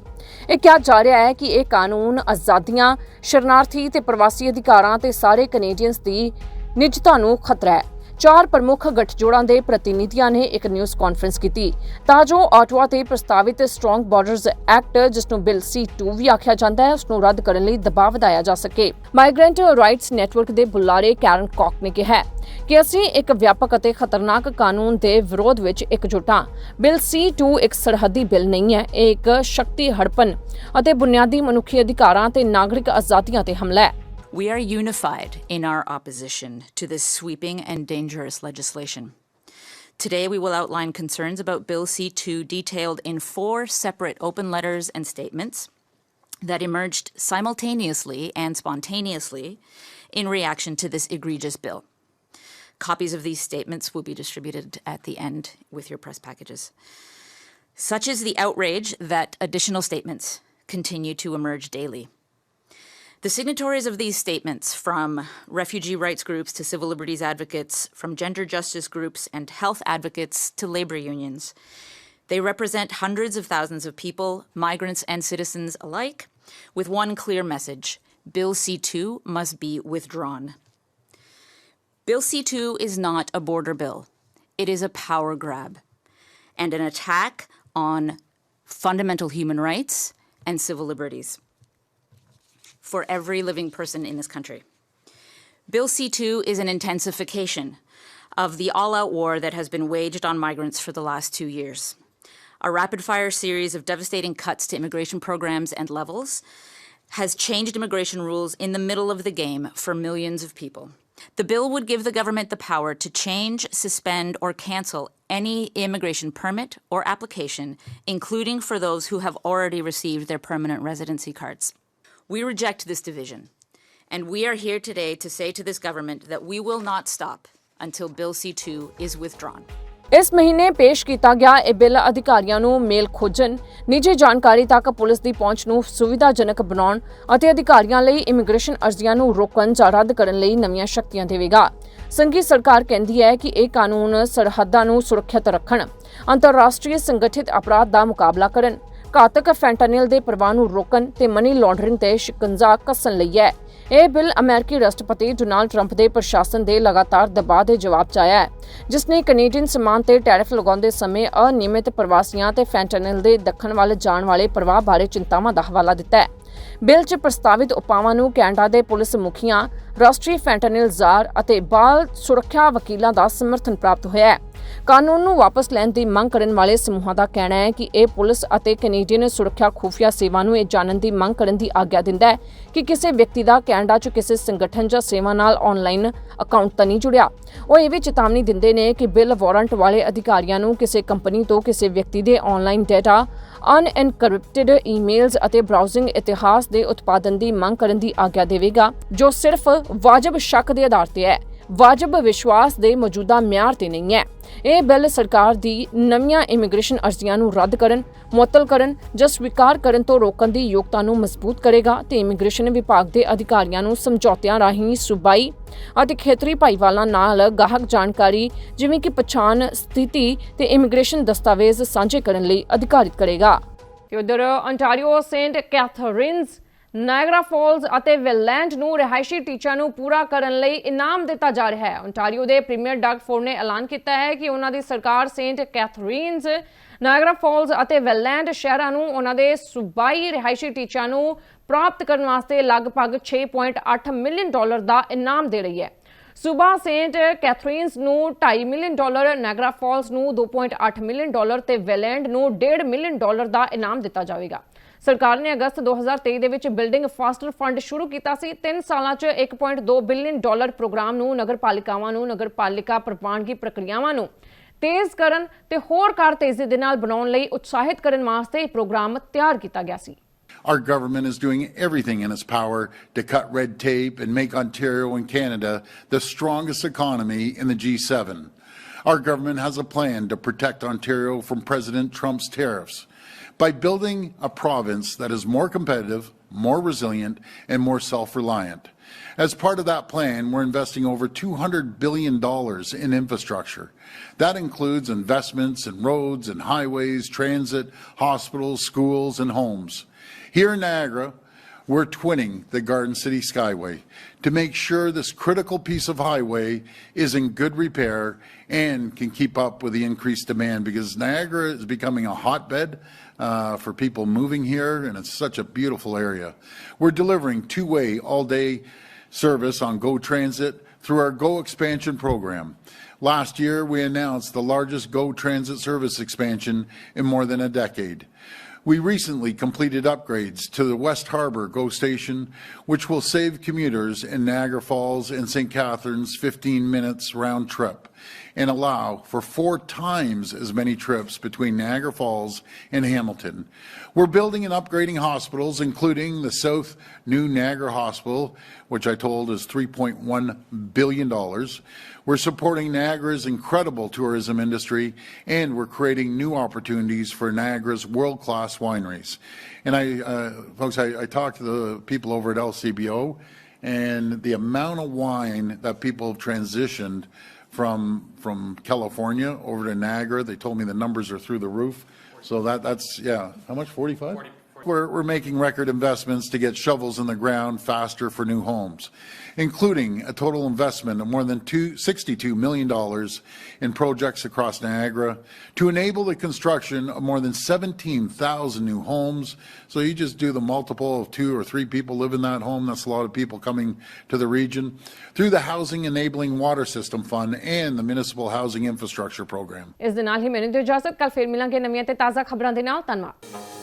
ਇਹ ਕਿਹਾ ਜਾ ਰਿਹਾ ਹੈ ਕਿ ਇਹ ਕਾਨੂੰਨ ਆਜ਼ਾਦੀਆਂ, ਸ਼ਰਨਾਰਥੀ ਤੇ ਪ੍ਰਵਾਸੀ ਅਧਿਕਾਰਾਂ ਤੇ ਸਾਰੇ ਕੈਨੇਡੀਅਨਸ ਦੀ ਨਿਜਤਾ ਨੂੰ ਖਤਰਾ ਹੈ। ਚਾਰ ਪ੍ਰਮੁੱਖ ਗਠਜੋੜਾਂ ਦੇ ਪ੍ਰਤੀਨਿਧੀਆਂ ਨੇ ਇੱਕ ਨਿਊਜ਼ ਕਾਨਫਰੰਸ ਕੀਤੀ। ਤਾਂ ਜੋ ਆਟਵਾ ਤੇ ਪ੍ਰਸਤਾਵਿਤ ਸਟਰੋਂਗ ਬਾਰਡਰਸ ਐਕਟ ਜਿਸ ਨੂੰ ਬਿੱਲ C2 ਵੀ ਆਖਿਆ ਜਾਂਦਾ ਹੈ ਉਸ ਨੂੰ ਰੱਦ ਕਰਨ ਲਈ ਦਬਾਅ ਵਧਾਇਆ ਜਾ ਸਕੇ। ਮਾਈਗ੍ਰੈਂਟ ਰਾਈਟਸ ਨੈਟਵਰਕ ਦੇ ਬੁਲਾਰੇ ਕੈਰਨ ਕੌਕ ਨੇ ਕਿਹਾ ਕਿ ਅਸੀਂ ਇੱਕ ਵਿਆਪਕ ਅਤੇ ਖਤਰਨਾਕ ਕਾਨੂੰਨ ਦੇ ਵਿਰੋਧ ਵਿੱਚ ਇਕਜੁੱਟ ਹਾਂ। ਬਿੱਲ C2 ਇੱਕ ਸਰਹੱਦੀ ਬਿੱਲ ਨਹੀਂ ਹੈ, ਇਹ ਇੱਕ ਸ਼ਕਤੀ ਹੜਪਨ ਅਤੇ ਬੁਨਿਆਦੀ ਮਨੁੱਖੀ ਅਧਿਕਾਰਾਂ ਤੇ ਨਾਗਰਿਕ ਆਜ਼ਾਦੀਆਂ ਤੇ ਹਮਲਾ ਹੈ। We are unified in our opposition to this sweeping and dangerous legislation. Today, we will outline concerns about Bill C 2 detailed in four separate open letters and statements that emerged simultaneously and spontaneously in reaction to this egregious bill. Copies of these statements will be distributed at the end with your press packages. Such is the outrage that additional statements continue to emerge daily. The signatories of these statements, from refugee rights groups to civil liberties advocates, from gender justice groups and health advocates to labor unions, they represent hundreds of thousands of people, migrants and citizens alike, with one clear message. Bill C 2 must be withdrawn. Bill C 2 is not a border bill, it is a power grab and an attack on fundamental human rights and civil liberties for every living person in this country. Bill C 2 is an intensification of the all out war that has been waged on migrants for the last two years. A rapid fire series of devastating cuts to immigration programs and levels has changed immigration rules in the middle of the game for millions of people. The bill would give the government the power to change, suspend, or cancel any immigration permit or application, including for those who have already received their permanent residency cards. We reject this division, and we are here today to say to this government that we will not stop until Bill C 2 is withdrawn. ਇਸ ਮਹੀਨੇ ਪੇਸ਼ ਕੀਤਾ ਗਿਆ ਇਹ ਬਿੱਲ ਅਧਿਕਾਰੀਆਂ ਨੂੰ ਮੇਲ ਖੋਜਣ ਨਿੱਜੀ ਜਾਣਕਾਰੀ ਤੱਕ ਪੁਲਿਸ ਦੀ ਪਹੁੰਚ ਨੂੰ ਸੁਵਿਧਾਜਨਕ ਬਣਾਉਣ ਅਤੇ ਅਧਿਕਾਰੀਆਂ ਲਈ ਇਮੀਗ੍ਰੇਸ਼ਨ ਅਰਜ਼ੀਆਂ ਨੂੰ ਰੋਕਣ ਜਾਂ ਰੱਦ ਕਰਨ ਲਈ ਨਵੀਆਂ ਸ਼ਕਤੀਆਂ ਦੇਵੇਗਾ। ਸੰਘੀ ਸਰਕਾਰ ਕਹਿੰਦੀ ਹੈ ਕਿ ਇਹ ਕਾਨੂੰਨ ਸਰਹੱਦਾਂ ਨੂੰ ਸੁਰੱਖਿਅਤ ਰੱਖਣ ਅੰਤਰਰਾਸ਼ਟਰੀ ਸੰਗਠਿਤ ਅਪਰਾਧ ਦਾ ਮੁਕਾਬਲਾ ਕਰਨ। ਘਾਤਕ ਫੈਂਟਾਨਿਲ ਦੇ ਪ੍ਰਵਾਹ ਨੂੰ ਰੋਕਣ ਤੇ ਮਨੀ ਲਾਂਡਰਿੰਗ ਤੇ ਸ਼ਿਕੰਜਾ ਕੱਸਣ ਲਈ ਹੈ। ਇਹ ਬਿੱਲ ਅਮਰੀਕੀ ਰਾਸ਼ਟਰਪਤੀ ਡੋਨਾਲਡ ਟਰੰਪ ਦੇ ਪ੍ਰਸ਼ਾਸਨ ਦੇ ਲਗਾਤਾਰ ਦਬਾਅ ਦੇ ਜਵਾਬ 'ਚ ਆਇਆ ਹੈ, ਜਿਸ ਨੇ ਕੈਨੇਡੀਅਨ ਸਮਾਨ ਤੇ ਟੈਰਿਫ ਲਗਾਉਂਦੇ ਸਮੇਂ ਅਨਿਯਮਿਤ ਪ੍ਰਵਾਸੀਆਂ ਤੇ ਫੈਂਟਾਨਿਲ ਦੇ ਦੱਖਣ ਵੱਲ ਜਾਣ ਵਾਲੇ ਪ੍ਰਵਾਹ ਬਾਰੇ ਚਿੰਤਾਵਾਂ ਦਾ ਹਵਾਲਾ ਦਿੱਤਾ ਹੈ। ਬਿੱਲ 'ਚ ਪ੍ਰਸਤਾਵਿਤ ਉਪਾਵਾਂ ਨੂੰ ਕੈਨੇਡਾ ਦੇ ਪੁਲਿਸ ਮੁਖੀਆਂ, ਰਾਸ਼ਟਰੀ ਫੈਂਟਨਿਲ ਜ਼ਾਰ ਅਤੇ ਬਾਲ ਸੁਰੱਖਿਆ ਵਕੀਲਾਂ ਦਾ ਸਮਰਥਨ ਪ੍ਰਾਪਤ ਹੋਇਆ ਹੈ। ਕਾਨੂੰਨ ਨੂੰ ਵਾਪਸ ਲੈਣ ਦੀ ਮੰਗ ਕਰਨ ਵਾਲੇ ਸਮੂਹਾਂ ਦਾ ਕਹਿਣਾ ਹੈ ਕਿ ਇਹ ਪੁਲਿਸ ਅਤੇ ਕੈਨੇਡੀਅਨ ਸੁਰੱਖਿਆ ਖੁਫੀਆ ਸੇਵਾ ਨੂੰ ਇਹ ਜਾਣਨ ਦੀ ਮੰਗ ਕਰਨ ਦੀ ਆਗਿਆ ਦਿੰਦਾ ਹੈ ਕਿ ਕਿਸੇ ਵਿਅਕਤੀ ਦਾ ਕੈਨੇਡਾ 'ਚ ਕਿਸੇ ਸੰਗਠਨ ਜਾਂ ਸੇਵਾ ਨਾਲ ਆਨਲਾਈਨ ਅਕਾਊਂਟ ਤਾਂ ਨਹੀਂ ਜੁੜਿਆ। ਉਹ ਇਹ ਵੀ ਚੇਤਾਵਨੀ ਦਿੰਦੇ ਨੇ ਕਿ ਬਿੱਲ ਵਾਰੰਟ ਵਾਲੇ ਅਧਿਕਾਰੀਆਂ ਨੂੰ ਕਿਸੇ ਕੰਪਨੀ ਤੋਂ ਕਿਸੇ ਵਿਅਕਤੀ ਦੇ ਆਨਲਾਈਨ ਡਾਟਾ ਅਨਐਨਕ੍ਰਿਪਟਡ ਈਮੇਲਸ ਅਤੇ ਬ੍ਰਾਊਜ਼ਿੰਗ ਇਤਿਹਾਸ ਦੇ ਉਤਪਾਦਨ ਦੀ ਮੰਗ ਕਰਨ ਦੀ ਆਗਿਆ ਦੇਵੇਗਾ, ਜੋ ਸਿਰਫ ਵਾਜਬ ਸ਼ੱਕ ਦੇ ਆਧਾਰ ਤੇ ਹੈ। ਵਾਜਬ ਵਿਸ਼ਵਾਸ ਦੇ ਮੌਜੂਦਾ ਮਿਆਰ ਤੇ ਨਹੀਂ ਹੈ। ਇਹ ਬਿੱਲ ਸਰਕਾਰ ਦੀ ਨਵੀਆਂ ਇਮੀਗ੍ਰੇਸ਼ਨ ਅਰਜ਼ੀਆਂ ਨੂੰ ਰੱਦ ਕਰਨ, ਮੁਅੱਤਲ ਕਰਨ ਜਾਂ ਸਵੀਕਾਰ ਕਰਨ ਤੋਂ ਰੋਕਣ ਦੀ ਯੋਗਤਾ ਨੂੰ ਮਜ਼ਬੂਤ ਕਰੇਗਾ ਤੇ ਇਮੀਗ੍ਰੇਸ਼ਨ ਵਿਭਾਗ ਦੇ ਅਧਿਕਾਰੀਆਂ ਨੂੰ ਸਮਝੌਤਿਆਂ ਰਾਹੀਂ ਸੂਬਾਈ ਅਤੇ ਖੇਤਰੀ ਭਾਈਵਾਲਾਂ ਨਾਲ ਗਾਹਕ ਜਾਣਕਾਰੀ, ਜਿਵੇਂ ਕਿ ਪਛਾਣ ਸਥਿਤੀ ਤੇ ਇਮੀਗ੍ਰੇਸ਼ਨ ਦਸਤਾਵੇਜ਼ ਸਾਂਝੇ ਕਰਨ ਲਈ ਅਧਿਕਾਰਿਤ ਕਰੇਗਾ। ਉਧਰ ontario Saint Catharines Niagara Falls ਅਤੇ ਵੈਲੈਂਡ ਨੂੰ ਰਿਹਾਇਸ਼ੀ ਟੀਚਾ ਨੂੰ ਪੂਰਾ ਕਰਨ ਲਈ ਇਨਾਮ ਦਿੱਤਾ ਜਾ ਰਿਹਾ ਹੈ। ontario ਦੇ ਪ੍ਰੀਮੀਅਰ ਡਗ ਫੋਰ ਨੇ ਐਲਾਨ ਕੀਤਾ ਹੈ ਕਿ ਉਹਨਾਂ ਦੀ ਸਰਕਾਰ ਸੇਂਟ ਕੈਥਰੀਨਸ, ਨਾਇਗਰਾ ਫਾਲਜ਼ ਅਤੇ ਵੈਲੈਂਡ ਸ਼ਹਿਰਾਂ ਨੂੰ ਉਹਨਾਂ ਦੇ ਸੂਬਾਈ ਰਿਹਾਇਸ਼ੀ ਟੀਚਾ ਨੂੰ ਪ੍ਰਾਪਤ ਕਰਨ ਵਾਸਤੇ ਲਗਭਗ 6.8 ਮਿਲੀਅਨ ਡਾਲਰ ਦਾ ਇਨਾਮ ਦੇ ਰਹੀ ਹੈ। ਸੂਬਾ ਸੇਂਟ ਕੈਥਰੀਨਸ ਨੂੰ 2.5 ਮਿਲੀਅਨ ਡਾਲਰ, ਨਾਇਗਰਾ ਫਾਲਸ ਨੂੰ 2.8 ਮਿਲੀਅਨ ਡਾਲਰ ਤੇ ਵੈਲੈਂਡ ਨੂੰ 1.5 ਮਿਲੀਅਨ ਡਾਲਰ ਦਾ ਇਨਾਮ ਦਿੱਤਾ ਜਾਵੇਗਾ। ਸਰਕਾਰ ਨੇ ਅਗਸਤ 2023 ਦੇ ਵਿੱਚ ਬਿਲਡਿੰਗ ਫਾਸਟਰ ਫੰਡ ਸ਼ੁਰੂ ਕੀਤਾ ਸੀ 3 ਸਾਲਾਂ 'ਚ 1.2 ਬਿਲੀਅਨ ਡਾਲਰ ਪ੍ਰੋਗਰਾਮ ਨੂੰ ਨਗਰਪਾਲਿਕਾਵਾਂ ਨੂੰ ਨਗਰਪਾਲਿਕਾ ਪ੍ਰਵਾਨਗੀ ਪ੍ਰਕਿਰਿਆਵਾਂ ਨੂੰ ਤੇਜ਼ ਕਰਨ ਤੇ ਹੋਰ ਕਾਰ ਤੇਜ਼ੀ ਦੇ ਨਾਲ ਬਣਾਉਣ ਲਈ ਉਤਸ਼ਾਹਿਤ ਕਰਨ ਵਾਸਤੇ ਇਹ ਪ੍ਰੋਗਰਾਮ ਤਿਆਰ ਕੀਤਾ ਗਿਆ ਸੀ Our government is doing everything in its power to cut red tape and make Ontario and Canada the strongest economy in the G7. Our government has a plan to protect Ontario from President Trump's tariffs by building a province that is more competitive, more resilient, and more self reliant. As part of that plan, we're investing over $200 billion in infrastructure. That includes investments in roads and highways, transit, hospitals, schools, and homes. Here in Niagara, we're twinning the Garden City Skyway to make sure this critical piece of highway is in good repair and can keep up with the increased demand because Niagara is becoming a hotbed uh, for people moving here, and it's such a beautiful area. We're delivering two way, all day service on Go Transit through our Go Expansion program. Last year, we announced the largest Go Transit service expansion in more than a decade. We recently completed upgrades to the West Harbor GO station, which will save commuters in Niagara Falls and St. Catharines 15 minutes round trip and allow for four times as many trips between Niagara Falls and Hamilton. We're building and upgrading hospitals, including the South New Niagara Hospital, which I told is $3.1 billion. We're supporting Niagara's incredible tourism industry, and we're creating new opportunities for Niagara's world-class wineries. And I, uh, folks, I, I talked to the people over at LCBO, and the amount of wine that people have transitioned from from California over to Niagara, they told me the numbers are through the roof. So that that's yeah, how much? Forty-five. We're, we're making record investments to get shovels in the ground faster for new homes, including a total investment of more than two, $62 million in projects across Niagara to enable the construction of more than 17,000 new homes. So you just do the multiple of two or three people live in that home. That's a lot of people coming to the region through the Housing Enabling Water System Fund and the Municipal Housing Infrastructure Program. ਇਸ ਦੇ ਨਾਲ ਹੀ ਮੈਨੂੰ ਦਿਓ ਇਜਾਜ਼ਤ ਕੱਲ ਫੇਰ ਮਿਲਾਂਗੇ ਨਵੀਆਂ ਤੇ ਤਾਜ਼ਾ ਖਬਰਾਂ ਦੇ ਨਾਲ ਧੰਨਵਾਦ